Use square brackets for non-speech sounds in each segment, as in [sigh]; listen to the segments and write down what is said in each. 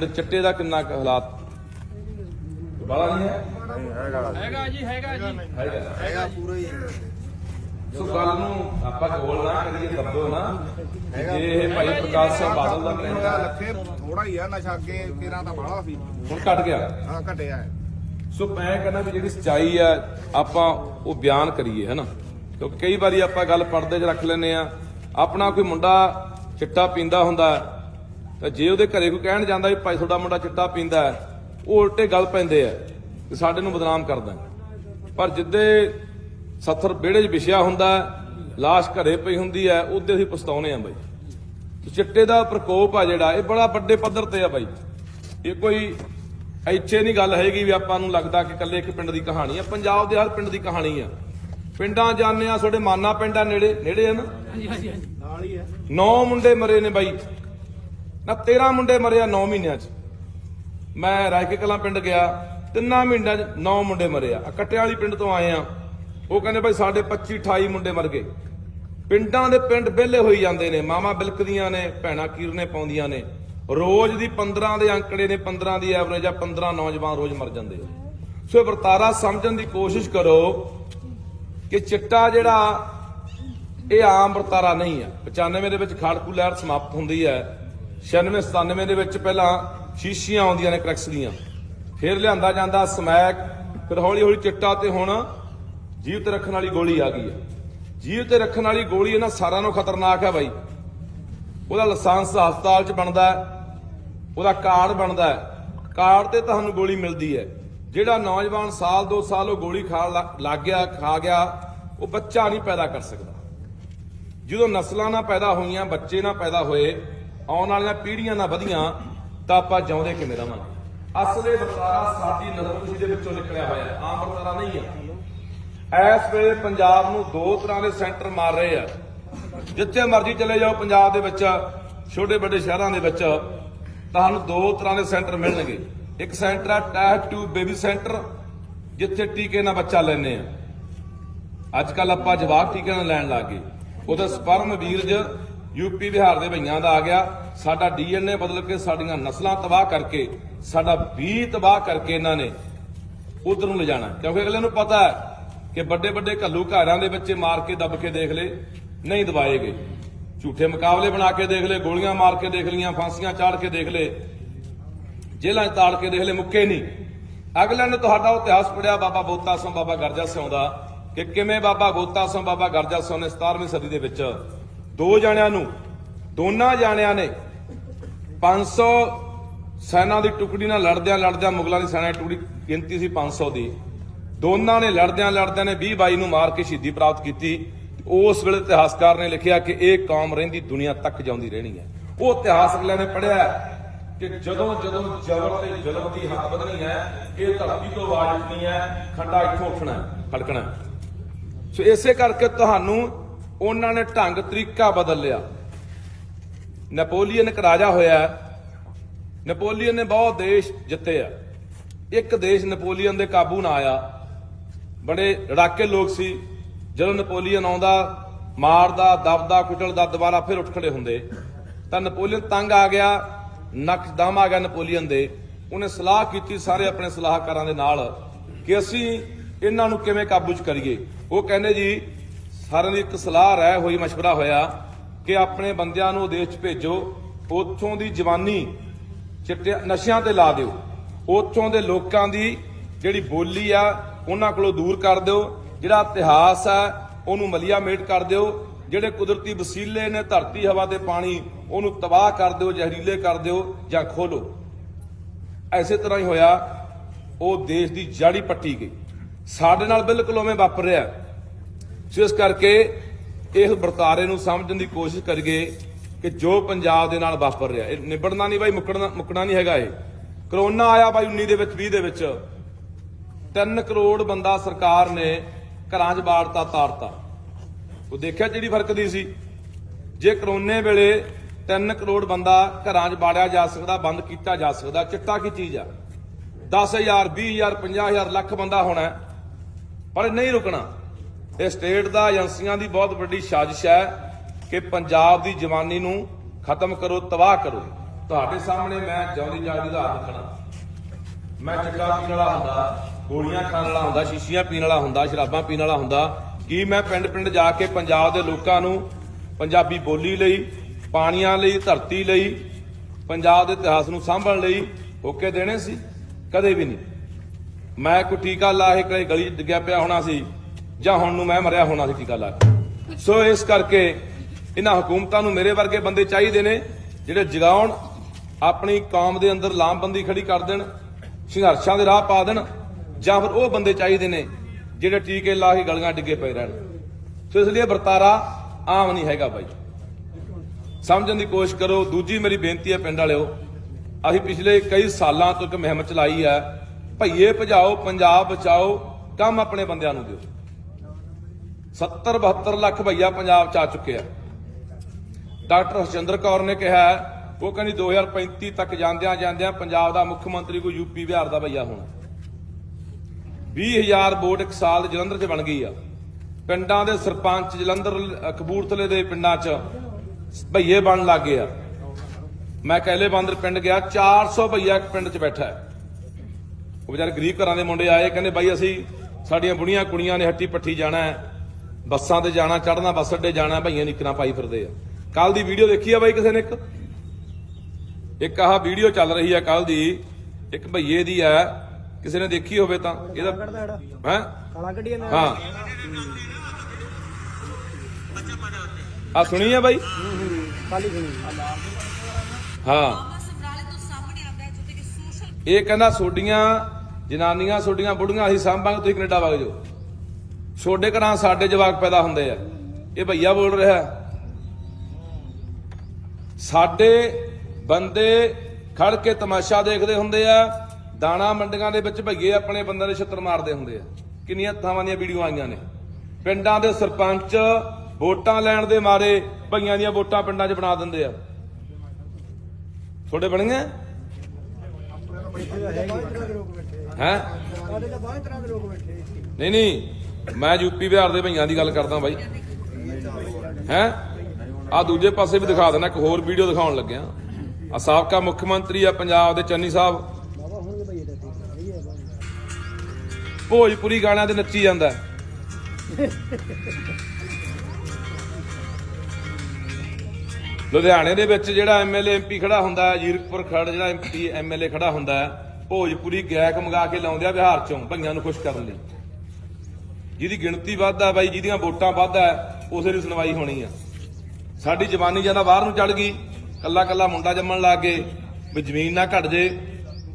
ਪਿੰਡ ਚੱਟੇ ਦਾ ਕਿੰਨਾ ਕੁ ਹਾਲਾਤ? ਬਾਲਾ ਨਹੀਂ ਹੈ? ਹੈਗਾ ਜੀ। ਹੈਗਾ ਜੀ ਹੈਗਾ ਹੈਗਾ। ਪੂਰਾ ਹੀ ਸੋ ਗੱਲ ਨੂੰ ਆਪਾਂ ਕੋਲ ਨਾ ਕਰੀਏ ਦੱਬੋ ਨਾ ਜੇ ਇਹ ਭਾਈ ਪ੍ਰਕਾਸ਼ ਸਿੰਘ ਬਾਦਲ ਦਾ ਪਿੰਡ ਆ, ਲੱਖੇ ਥੋੜਾ ਹੀ ਆ ਨਸ਼ਾ ਅੱਗੇ ਕਿਰਾਂ ਤਾਂ ਬਾਹਲਾ ਸੀ। ਹੁਣ ਘਟ ਗਿਆ। ਹਾਂ ਘਟਿਆ ਹੈ। ਸੋ ਮੈਂ ਕਹਿੰਦਾ ਵੀ ਜਿਹੜੀ ਸਚਾਈ ਆ ਆਪਾਂ ਉਹ ਬਿਆਨ ਕਰੀਏ ਹਨਾ? ਕਿਉਂਕਿ ਕਈ ਵਾਰੀ ਆਪਾਂ ਗੱਲ ਪਰਦੇ 'ਚ ਰੱਖ ਲੈਨੇ ਆ ਆਪਣਾ ਕੋਈ ਮੁੰਡਾ ਚਿੱਟਾ ਪੀਂਦਾ ਹੁੰਦਾ ਤਾਂ ਜੇ ਉਹਦੇ ਘਰੇ ਕੋਈ ਕਹਿਣ ਜਾਂਦਾ ਵੀ ਭਾਈ ਤੁਹਾਡਾ ਮੁੰਡਾ ਚਿੱਟਾ ਪੀਂਦਾ ਹੈ, ਉਹ ਉਲਟੇ ਗੱਲ ਪੈਂਦੇ ਆ ਕਿ ਸਾਡੇ ਨੂੰ ਬਦਨਾਮ ਕਰਦਾ। ਪਰ ਜਿੱਦੇ ਸੱਥਰ ਵਿਹੜੇ 'ਚ ਵਿਛਿਆ ਹੁੰਦਾ ਲਾਸ਼ ਘਰੇ ਪਈ ਹੁੰਦੀ ਹੈ ਉਹਦੇ ਅਸੀਂ ਪਛਤਾਉਨੇ ਆ ਬਾਈ। ਤੇ ਚਿੱਟੇ ਦਾ ਪ੍ਰਕੋਪ ਆ ਜਿਹੜਾ ਇਹ ਬੜਾ ਵੱਡੇ ਪੱਧਰ ਤੇ ਆ ਬਾਈ। ਇਹ ਕੋਈ ਇੱਥੇ ਨਹੀਂ ਗੱਲ ਹੈਗੀ ਵੀ ਆਪਾਂ ਨੂੰ ਲੱਗਦਾ ਕਿ ਇਕੱਲੇ ਇੱਕ ਪਿੰਡ ਦੀ ਕਹਾਣੀ ਆ ਪੰਜਾਬ ਦੇ ਹਰ ਪਿੰਡ ਦੀ ਕਹਾਣੀ ਆ। ਪਿੰਡਾਂ ਜਾਂਦੇ ਆ ਤੁਹਾਡੇ ਮਾਨਾ ਪਿੰਡਾਂ ਨੇੜੇ ਨੇੜੇ ਆ ਨਾ? ਹਾਂਜੀ ਹਾਂਜੀ ਨਾਲ ਹੀ ਹੈ ਨੌ ਮੁੰਡੇ ਮਰੇ ਨੇ ਬਾਈ। ਨਾ 13 ਮੁੰਡੇ ਮਰੇ ਆ 9 ਮਹੀਨਿਆਂ 'ਚ। ਮੈਂ ਰਾਇਕੇ ਕਲਾਂ ਪਿੰਡ ਗਿਆ, ਤਿੰਨਾਂ ਮਹੀਨਿਆਂ 'ਚ 9 ਮੁੰਡੇ ਮਰੇ ਆ। ਆਹ ਕੱਟੇ ਵਾਲੀ ਪਿੰਡ ਤੋਂ ਆਏ ਆ। ਉਹ ਕਹਿੰਦੇ ਬਾਈ ਸਾਡੇ 25 28 ਮੁੰਡੇ ਮਰ ਗਏ। ਪਿੰਡਾਂ ਦੇ ਪਿੰਡ ਵਿਹਲੇ ਹੋਈ ਜਾਂਦੇ ਨੇ। ਮਾਮਾ ਬਿਲਕਦੀਆਂ ਨੇ, ਭੈਣਾ ਕੀਰਨੇ ਪਾਉਂਦੀਆਂ ਨੇ। ਰੋਜ਼ ਦੀ 15 ਦੇ ਅੰਕੜੇ ਨੇ 15 ਦੀ ਐਵਰੇਜ ਆ 15 ਨੌਜਵਾਨ ਰੋਜ਼ ਮਰ ਜਾਂਦੇ ਆ। ਸੋ ਇਹ ਵਰਤਾਰਾ ਸਮਝਣ ਦੀ ਕੋਸ਼ਿਸ਼ ਕਰੋ ਕਿ ਚਿੱਟਾ ਜਿਹੜਾ, ਇਹ ਆਮ ਵਰਤਾਰਾ ਨਹੀਂ ਹੈ 95 ਦੇ ਵਿੱਚ ਖਾੜਕੂ ਲਹਿਰ ਸਮਾਪਤ ਹੁੰਦੀ ਹੈ। 96 97 ਦੇ ਵਿੱਚ ਪਹਿਲਾਂ ਸ਼ੀਸ਼ੀਆਂ ਆਉਂਦੀਆਂ ਨੇ ਕਰੈਕਸ ਦੀਆਂ। ਫਿਰ ਲਿਆਂਦਾ ਜਾਂਦਾ ਸਮੈਕ, ਫਿਰ ਹੌਲੀ ਹੌਲੀ ਚਿੱਟਾ ਤੇ ਹੁਣ ਜੀਵ ਤੇ ਰੱਖਣ ਵਾਲੀ ਗੋਲੀ ਆ ਗਈ ਹੈ। ਜੀਵ ਤੇ ਰੱਖਣ ਵਾਲੀ ਗੋਲੀ ਇਹਨਾਂ ਸਾਰਿਆਂ ਨੂੰ ਖਤਰਨਾਕ ਹੈ ਬਾਈ। ਉਹਦਾ ਲਾਇਸੈਂਸ ਹਸਪਤਾਲ 'ਚ ਬਣਦਾ ਉਹਦਾ ਕਾਰਡ ਬਣਦਾ ਕਾਰਡ ਤੇ ਤੁਹਾਨੂੰ ਗੋਲੀ ਮਿਲਦੀ ਹੈ। ਜਿਹੜਾ ਨੌਜਵਾਨ ਸਾਲ 2 ਸਾਲ ਉਹ ਗੋਲੀ ਖਾ ਲੱਗ ਗਿਆ, ਖਾ ਗਿਆ, ਉਹ ਬੱਚਾ ਨਹੀਂ ਪੈਦਾ ਕਰ ਸਕਦਾ। ਜਦੋਂ ਨਸਲਾਂ ਨਾ ਪੈਦਾ ਹੋਈਆਂ, ਬੱਚੇ ਨਾ ਪੈਦਾ ਹੋਏ ਆਉਣ ਵਾਲੀਆਂ ਪੀੜ੍ਹੀਆਂ ਨਾ ਵਧੀਆਂ, ਤਾਂ ਆਪਾਂ ਜਿਉਂਦੇ ਕਿਵੇਂ ਰਵਾਂਗੇ? ਅਸਲੇ ਵਰਤਾਰਾ ਸਾਡੀ ਨਜ਼ਰਖੁਸ਼ੀ ਦੇ ਵਿੱਚੋਂ ਨਿਕਲਿਆ ਹੋਇਆ ਹੈ। ਆਮ ਵਰਤਾਰਾ ਨਹੀਂ ਹੈ। ਇਸ ਵੇਲੇ ਪੰਜਾਬ ਨੂੰ ਦੋ ਤਰ੍ਹਾਂ ਦੇ ਸੈਂਟਰ ਮਾਰ ਰਹੇ ਆ। ਜਿੱਥੇ ਮਰਜ਼ੀ ਚਲੇ ਜਾਓ ਪੰਜਾਬ ਦੇ ਵਿੱਚ, ਛੋਟੇ ਵੱਡੇ ਸ਼ਹਿਰਾਂ ਦੇ ਵਿੱਚ, ਤੁਹਾਨੂੰ ਦੋ ਤਰ੍ਹਾਂ ਦੇ ਸੈਂਟਰ ਮਿਲਣਗੇ। ਇੱਕ ਸੈਂਟਰ ਆ ਟਾਇਰ 2 ਬੇਬੀ ਸੈਂਟਰ, ਜਿੱਥੇ ਟੀਕੇ ਨਾਲ ਬੱਚਾ ਲੈਣੇ ਆ। ਅੱਜ ਕੱਲ ਆਪਾਂ ਜਵਾਬ ਟੀਕੇ ਨਾਲ ਲੈਣ ਲੱਗ ਗਏ। ਉਹਦਾ ਸਪਰਮ ਵੀਰਜ ਯੂਪੀ ਬਿਹਾਰ ਦੇ ਭਈਆਂ ਦਾ ਆ ਗਿਆ। ਸਾਡਾ ਡੀਐਨਏ ਬਦਲ ਕੇ ਸਾਡੀਆਂ ਨਸਲਾਂ ਤਬਾਹ ਕਰਕੇ, ਸਾਡਾ ਵੀ ਤਬਾਹ ਕਰਕੇ ਇਹਨਾਂ ਨੇ ਉਧਰ ਨੂੰ ਲਿਜਾਣਾ ਕਿਉਂਕਿ ਅਗਲੇ ਨੂੰ ਪਤਾ ਹੈ ਕਿ ਵੱਡੇ ਵੱਡੇ ਘੱਲੂ ਘਾਰਿਆਂ ਦੇ ਬੱਚੇ ਮਾਰ ਕੇ ਦੱਬ ਕੇ ਦੇਖ ਲਏ ਨਹੀਂ ਦਬਾਏ ਗਏ। ਝੂਠੇ ਮੁਕਾਬਲੇ ਬਣਾ ਕੇ ਦੇਖ ਲਏ ਗੋਲੀਆਂ ਮਾਰ ਕੇ ਦੇਖ ਲਈਆਂ, ਫਾਂਸੀਆਂ ਚਾੜ ਕੇ ਦੇਖ ਲਏ ਜੇਲ੍ਹਾਂ 'ਚ ਤਾੜ ਕੇ ਦੇਖ ਲਏ ਮੁੱਕੇ ਨਹੀਂ। ਅਗਲੇ ਨੇ ਤੁਹਾਡਾ ਇਤਿਹਾਸ ਪੜਿਆ ਬਾਬਾ ਬੋਤਾ ਸਿੰਘ ਬਾਬਾ ਗਰਜਾ ਸਿੰਘ ਦਾ, ਕਿ ਕਿਵੇਂ ਬਾਬਾ ਬੋਤਾ ਸਿੰਘ ਬਾਬਾ ਗਰਜਾ ਸਿੰਘ ਨੇ 17ਵੀਂ ਸਦੀ ਦੇ ਵਿੱਚ ਦੋ ਜਣਿਆਂ ਨੂੰ, ਦੋਨਾਂ ਜਾਣਿਆਂ ਨੇ 500 ਸੈਨਾ ਦੀ ਟੁਕੜੀ ਨਾਲ ਲੜਦਿਆਂ ਲੜਦਿਆਂ ਮੁਗਲਾਂ ਦੀ ਸੈਨਾ ਦੀ ਟੁਕੜੀ ਗਿਣਤੀ ਸੀ 500 ਦੀ। ਦੋਨਾਂ ਨੇ ਲੜਦਿਆਂ ਲੜਦਿਆਂ ਨੇ 20 22 ਨੂੰ ਮਾਰ ਕੇ ਸ਼ਹੀਦੀ ਪ੍ਰਾਪਤ ਕੀਤੀ। ਉਸ ਵੇਲੇ ਇਤਿਹਾਸਕਾਰ ਨੇ ਲਿਖਿਆ ਕਿ ਇਹ ਕੌਮ ਰਹਿੰਦੀ ਦੁਨੀਆ ਤੱਕ ਜਾਂਦੀ ਰਹਿਣੀ ਹੈ। ਉਹ ਇਤਿਹਾਸ ਅਗਲਿਆਂ ਨੇ ਪੜਿਆ ਕਿ ਜਦੋਂ ਜਦੋਂ ਜ਼ਬਰ ਤੇ ਜ਼ੁਲਮ ਦੀ ਹੱਦ ਵਧਣੀ ਹੈ, ਇਹ ਧਰਤੀ ਤੋਂ ਆਵਾਜ਼ ਉੱਠਣੀ ਹੈ, ਖੱਡਾ ਇੱਥੋਂ ਉੱਠਣਾ ਖੜਕਣਾ ਸੋ ਇਸੇ ਕਰਕੇ ਤੁਹਾਨੂੰ ਉਹਨਾਂ ਨੇ ਢੰਗ ਤਰੀਕਾ ਬਦਲ ਲਿਆ ਨੈਪੋਲੀਅਨ ਇੱਕ ਰਾਜਾ ਹੋਇਆ ਨੈਪੋਲੀਅਨ ਨੇ ਬਹੁਤ ਦੇਸ਼ ਜਿੱਤੇ ਆ। ਇੱਕ ਦੇਸ਼ ਨੈਪੋਲੀਅਨ ਦੇ ਕਾਬੂ ਨਾ ਆਇਆ। ਬੜੇ ਲੜਾਕੇ ਲੋਕ ਸੀ। ਜਦੋਂ ਨੈਪੋਲੀਅਨ ਆਉਂਦਾ, ਮਾਰਦਾ, ਦਬਦਾ, ਕੁਚਲਦਾ, ਦੁਬਾਰਾ ਫਿਰ ਉੱਠ ਖੜੇ ਹੁੰਦੇ। ਤਾਂ ਨੈਪੋਲੀਅਨ ਤੰਗ ਆ ਗਿਆ। ਨਕਦਮ ਆ ਗਿਆ ਨੈਪੋਲੀਅਨ ਦੇ। ਉਹਨੇ ਸਲਾਹ ਕੀਤੀ ਸਾਰੇ ਆਪਣੇ ਸਲਾਹਕਾਰਾਂ ਦੇ ਨਾਲ ਕਿ ਅਸੀਂ ਇਹਨਾਂ ਨੂੰ ਕਿਵੇਂ ਕਾਬੂ 'ਚ ਕਰੀਏ। ਉਹ ਕਹਿੰਦੇ ਜੀ ਸਾਰਿਆਂ ਦੀ ਇੱਕ ਸਲਾਹ ਰਹਿ ਹੋਈ مشورہ ਹੋਇਆ ਕਿ ਆਪਣੇ ਬੰਦਿਆਂ ਨੂੰ ਉਹ ਦੇਸ਼ 'ਚ ਭੇਜੋ ਉੱਥੋਂ ਦੀ ਜਵਾਨੀ ਚਿੱਟੇ ਨਸ਼ਿਆਂ ਤੇ ਲਾ ਦਿਓ ਉੱਥੋਂ ਦੇ ਲੋਕਾਂ ਦੀ ਜਿਹੜੀ ਬੋਲੀ ਆ ਉਹਨਾਂ ਕੋਲੋਂ ਦੂਰ ਕਰ ਦਿਓ ਜਿਹੜਾ ਇਤਿਹਾਸ ਆ ਉਹਨੂੰ ਮਲੀਆ ਮੇਟ ਕਰ ਦਿਓ ਜਿਹੜੇ ਕੁਦਰਤੀ ਵਸੀਲੇ ਨੇ ਧਰਤੀ ਹਵਾ ਤੇ ਪਾਣੀ ਉਹਨੂੰ ਤਬਾਹ ਕਰ ਦਿਓ ਜ਼ਹਿਰੀਲੇ ਕਰ ਦਿਓ ਜਾਂ ਖੋਲੋ ਐਸੇ ਤਰ੍ਹਾਂ ਹੀ ਹੋਇਆ ਉਹ ਦੇਸ਼ ਦੀ ਜੜੀ ਪੱਟੀ ਗਈ ਸਾਡੇ ਨਾਲ ਬਿਲਕੁਲ ਉਵੇਂ ਵਾਪਰ ਰਿਹਾ ਸੋ ਇਸ ਕਰਕੇ ਇਸ ਵਰਤਾਰੇ ਨੂੰ ਸਮਝਣ ਦੀ ਕੋਸ਼ਿਸ਼ ਕਰੀਏ ਕਿ ਜੋ ਪੰਜਾਬ ਦੇ ਨਾਲ ਵਾਪਰ ਰਿਹਾ, ਇਹ ਨਿਬੜਨਾ ਨਹੀਂ ਬਾਈ ਮੁੱਕਣਾ ਮੁੱਕਣਾ ਨਹੀਂ ਹੈਗਾ ਇਹ। ਕਰੋਨਾ ਆਇਆ ਬਾਈ 19 ਦੇ ਵਿੱਚ 20 ਦੇ ਵਿੱਚ। 3 ਕਰੋੜ ਬੰਦਾ ਸਰਕਾਰ ਨੇ ਘਰਾਂ 'ਚ ਬਾੜਤਾ ਤਾਰਤਾ। ਉਹ ਦੇਖਿਆ ਜਿਹੜੀ ਫ਼ਰਕ ਦੀ ਸੀ? ਜੇ ਕਰੋਨੇ ਵੇਲੇ 3 ਕਰੋੜ ਬੰਦਾ ਘਰਾਂ 'ਚ ਬਾੜਿਆ ਜਾ ਸਕਦਾ, ਬੰਦ ਕੀਤਾ ਜਾ ਸਕਦਾ, ਚਿੱਟਾ ਕੀ ਚੀਜ਼ ਆ? 10000 20000 50000 ਲੱਖ ਬੰਦਾ ਹੋਣਾ ਪਰ ਇਹ ਨਹੀਂ ਰੁਕਣਾ। ਇਹ ਸਟੇਟ ਦਾ ਏਜੰਸੀਆਂ ਦੀ ਬਹੁਤ ਵੱਡੀ ਸਾਜ਼ਿਸ਼ ਹੈ ਕਿ ਪੰਜਾਬ ਦੀ ਜਵਾਨੀ ਨੂੰ ਖਤਮ ਕਰੋ, ਤਬਾਹ ਕਰੋ। ਤੁਹਾਡੇ ਸਾਹਮਣੇ ਮੈਂ ਜਿਉਂਦੀ ਜਾਗਦੀ ਦਾ ਹੱਥ ਰੱਖਣਾ। ਮੈਂ ਚੱਕਾ ਪੀਣ ਵਾਲਾ ਹੁੰਦਾ, ਗੋਲੀਆਂ ਖਾਣ ਵਾਲਾ ਹੁੰਦਾ, ਸ਼ੀਸ਼ੀਆਂ ਪੀਣ ਵਾਲਾ ਹੁੰਦਾ, ਸ਼ਰਾਬਾਂ ਪੀਣ ਵਾਲਾ ਹੁੰਦਾ। ਕੀ ਮੈਂ ਪਿੰਡ ਪਿੰਡ ਜਾ ਕੇ ਪੰਜਾਬ ਦੇ ਲੋਕਾਂ ਨੂੰ ਪੰਜਾਬੀ ਬੋਲੀ ਲਈ, ਪਾਣੀਆਂ ਲਈ, ਧਰਤੀ ਲਈ, ਪੰਜਾਬ ਦੇ ਇਤਿਹਾਸ ਨੂੰ ਸਾਂਭਣ ਲਈ ਹੋਕੇ ਦੇਣੇ ਸੀ? ਕਦੇ ਵੀ ਨਹੀਂ। ਮੈਂ ਕੋਈ ਟੀਕਾ ਲਾ ਕੇ ਕਦੇ ਗਲੀ 'ਚ ਡਿੱਗਿਆ ਪਿਆ ਹੋਣਾ ਸੀ। ਜਾਂ ਹੁਣ ਨੂੰ ਮੈਂ ਮਰਿਆ ਹੋਣਾ ਸੀ ਟੀਕਾ ਲਾ ਕੇ। ਸੋ ਇਸ ਕਰਕੇ ਇਹਨਾਂ ਹਕੂਮਤਾਂ ਨੂੰ ਮੇਰੇ ਵਰਗੇ ਬੰਦੇ ਚਾਹੀਦੇ ਨੇ ਜਿਹੜੇ ਜਗਾਉਣ, ਆਪਣੀ ਕੌਮ ਦੇ ਅੰਦਰ ਲਾਮਬੰਦੀ ਖੜੀ ਕਰ ਦੇਣ, ਸੰਘਰਸ਼ਾਂ ਦੇ ਰਾਹ ਪਾ ਦੇਣ, ਜਾਂ ਫਿਰ ਉਹ ਬੰਦੇ ਚਾਹੀਦੇ ਨੇ ਜਿਹੜੇ ਟੀਕੇ ਲਾ ਕੇ ਗਲੀਆਂ ਡਿੱਗੇ ਪਏ ਰਹਿਣ। ਸੋ ਇਸ ਲਈ ਵਰਤਾਰਾ ਆਮ ਨਹੀਂ ਹੈਗਾ ਬਾਈ। ਸਮਝਣ ਦੀ ਕੋਸ਼ਿਸ਼ ਕਰੋ, ਦੂਜੀ ਮੇਰੀ ਬੇਨਤੀ ਹੈ ਪਿੰਡ ਵਾਲਿਓ, ਅਸੀਂ ਪਿਛਲੇ ਕਈ ਸਾਲਾਂ ਤੋਂ ਇੱਕ ਮੁਹਿੰਮ ਚਲਾਈ ਹੈ, ਭਈਏ ਭਜਾਓ, ਪੰਜਾਬ ਬਚਾਓ, ਕੰਮ ਆਪਣੇ ਬੰਦਿਆਂ ਨੂੰ ਦਿਓ। 70 72 ਲੱਖ ਭਈਆ ਪੰਜਾਬ ਚ ਆ ਚੁੱਕੇ ਆ। ਡਾਕਟਰ ਹਰਜਿੰਦਰ ਕੌਰ ਨੇ ਕਿਹਾ ਉਹ ਕਹਿੰਦੀ 2035 ਤੱਕ ਜਾਂਦਿਆਂ ਜਾਂਦਿਆਂ ਪੰਜਾਬ ਦਾ ਮੁੱਖ ਮੰਤਰੀ ਕੋਈ ਯੂਪੀ ਬਿਹਾਰ ਦਾ ਭਈਆ ਹੋਣਾ। 20000 ਵੋਟ ਇੱਕ ਸਾਲ ਜਲੰਧਰ 'ਚ ਬਣ ਗਈ ਆ। ਪਿੰਡਾਂ ਦੇ ਸਰਪੰਚ ਜਲੰਧਰ ਅ, ਕਪੂਰਥਲੇ ਦੇ ਪਿੰਡਾਂ 'ਚ ਭਈਏ ਬਣਨ ਲੱਗ ਗਏ ਆ। ਮੈਂ ਕਹਿਲੇ ਬਾਂਦਰ ਪਿੰਡ ਗਿਆ 400 ਭਈਆ ਇੱਕ ਪਿੰਡ 'ਚ ਬੈਠਾ ਹੈ। ਉਹ ਵਿਚਾਰੇ ਗਰੀਬ ਘਰਾਂ ਦੇ ਮੁੰਡੇ ਆਏ ਕਹਿੰਦੇ ਬਾਈ ਅਸੀਂ ਸਾਡੀਆਂ ਬੁੜੀਆਂ ਕੁੜੀਆਂ ਨੇ ਹੱਟੀ ਪੱਠੀ ਜਾਣਾ ਹੈ। ਬੱਸਾਂ ਤੇ ਜਾਣਾ ਚੜਨਾ ਬੱਸ ਅੱਡੇ ਜਾਣਾ, ਭਈਆਂ ਨਿਕਰਾਂ ਪਾਈ ਫਿਰਦੇ ਆ। ਕੱਲ ਦੀ ਵੀਡੀਓ ਦੇਖੀ ਆ ਬਾਈ ਕਿਸੇ ਨੇ ਇੱਕ? ਇੱਕ ਆਹ ਵੀਡੀਓ ਚੱਲ ਰਹੀ ਆ ਕੱਲ ਦੀ। ਇੱਕ ਭਈਏ ਦੀ ਆ। ਕਿਸੇ ਨੇ ਦੇਖੀ ਹੋਵੇ ਤਾਂ ਇਹਦਾ ਹੈ? ਕਾਲਾ ਕੱਢੀਆਂ ਨੇ ਹਾਂ। ਆ ਸੁਣੀ ਆ ਬਾਈ? ਕਾਲੀ ਖਣੀ ਹਾਂ। ਇਹ ਕਹਿੰਦਾ ਸੋਡੀਆਂ ਜਨਾਨੀਆਂ, ਸੋਡੀਆਂ ਬੁੜੀਆਂ, ਅਸੀਂ ਸਾਂਭਾਂਗੇ, ਤੁਸੀਂ ਕੈਨੇਡਾ ਵਗ ਜਾਓ। ਛੋਡੇ ਘਰਾਂ ਸਾਡੇ ਜਵਾਕ ਪੈਦਾ ਹੁੰਦੇ ਆ। ਇਹ ਭਈਆ ਬੋਲ ਰਿਹਾ ਹੈ। ਸਾਡੇ ਬੰਦੇ ਖੜ ਕੇ ਤਮਾਸ਼ਾ ਦੇਖਦੇ ਹੁੰਦੇ ਆ ਦਾਣਾ ਮੰਡੀਆਂ ਦੇ ਵਿੱਚ ਭਈਏ ਆਪਣੇ ਬੰਦਿਆਂ ਦੇ ਛਿੱਤਰ ਮਾਰਦੇ ਹੁੰਦੇ ਆ। ਕਿੰਨੀਆਂ ਥਾਵਾਂ ਦੀਆਂ ਵੀਡੀਓ ਆਈਆਂ ਨੇ। ਪਿੰਡਾਂ ਦੇ ਸਰਪੰਚ ਵੋਟਾਂ ਲੈਣ ਦੇ ਮਾਰੇ ਭਈਆਂ ਦੀਆਂ ਵੋਟਾਂ ਪਿੰਡਾਂ 'ਚ ਬਣਾ ਦਿੰਦੇ ਆ। ਤੁਹਾਡੇ ਬਣੀਆਂ? ਹੈ? ਸਾਡੇ ਤਾਂ ਬਹੁਤ ਤਰ੍ਹਾਂ ਦੇ ਲੋਕ ਬੈਠੇ। ਇੱਥੇ। ਨਹੀਂ ਨਹੀਂ। ਮੈਂ ਯੂਪੀ ਬਿਹਾਰ ਦੇ ਭਈਆਂ ਦੀ ਗੱਲ ਕਰਦਾ ਬਾਈ। ਹੈ? ਆ ਦੂਜੇ ਪਾਸੇ ਵੀ ਦਿਖਾ ਦੇਣਾ, ਇੱਕ ਹੋਰ ਵੀਡੀਓ ਦਿਖਾਉਣ ਲੱਗਿਆ ਆ। ਸਾਬਕਾ ਮੁੱਖ ਮੰਤਰੀ ਆ ਪੰਜਾਬ ਦੇ ਚੰਨੀ ਸਾਹਿਬ। ਭੋਜਪੁਰੀ ਗਾਣਿਆਂ ਤੇ ਨੱਚੀ ਜਾਂਦਾ। ਲੁਧਿਆਣੇ ਦੇ ਵਿੱਚ ਜਿਹੜਾ ਐਮਐਲਏ ਐਮਪੀ ਖੜਾ ਹੁੰਦਾ ਹੈ, ਜੀਰਕਪੁਰ ਖੜ ਜਿਹੜਾ ਐਮਪੀ ਐਮਐਲਏ ਖੜਾ ਹੁੰਦਾ ਹੈ, ਭੋਜਪੁਰੀ ਗਾਇਕ ਮੰਗਾ ਕੇ ਲਾਉਂਦੇ ਆ ਬਿਹਾਰ ਚੋਂ, ਭਈਆਂ ਨੂੰ ਖੁਸ਼ ਕਰਨ ਲਈ। ਜਿਹਦੀ ਗਿਣਤੀ ਵੱਧ ਆ ਬਾਈ ਜਿਹਦੀਆਂ ਵੋਟਾਂ ਵੱਧ ਆ ਉਸੇ ਦੀ ਸੁਣਵਾਈ ਹੋਣੀ ਆ। ਸਾਡੀ ਜਵਾਨੀ ਜਾਂਦਾ ਬਾਹਰ ਨੂੰ ਚੜ ਗਈ ਕੱਲਾ ਕੱਲਾ ਮੁੰਡਾ ਜੰਮਣ ਲੱਗ ਗਏ ਵੀ ਜ਼ਮੀਨ ਨਾ ਘਟ ਜੇ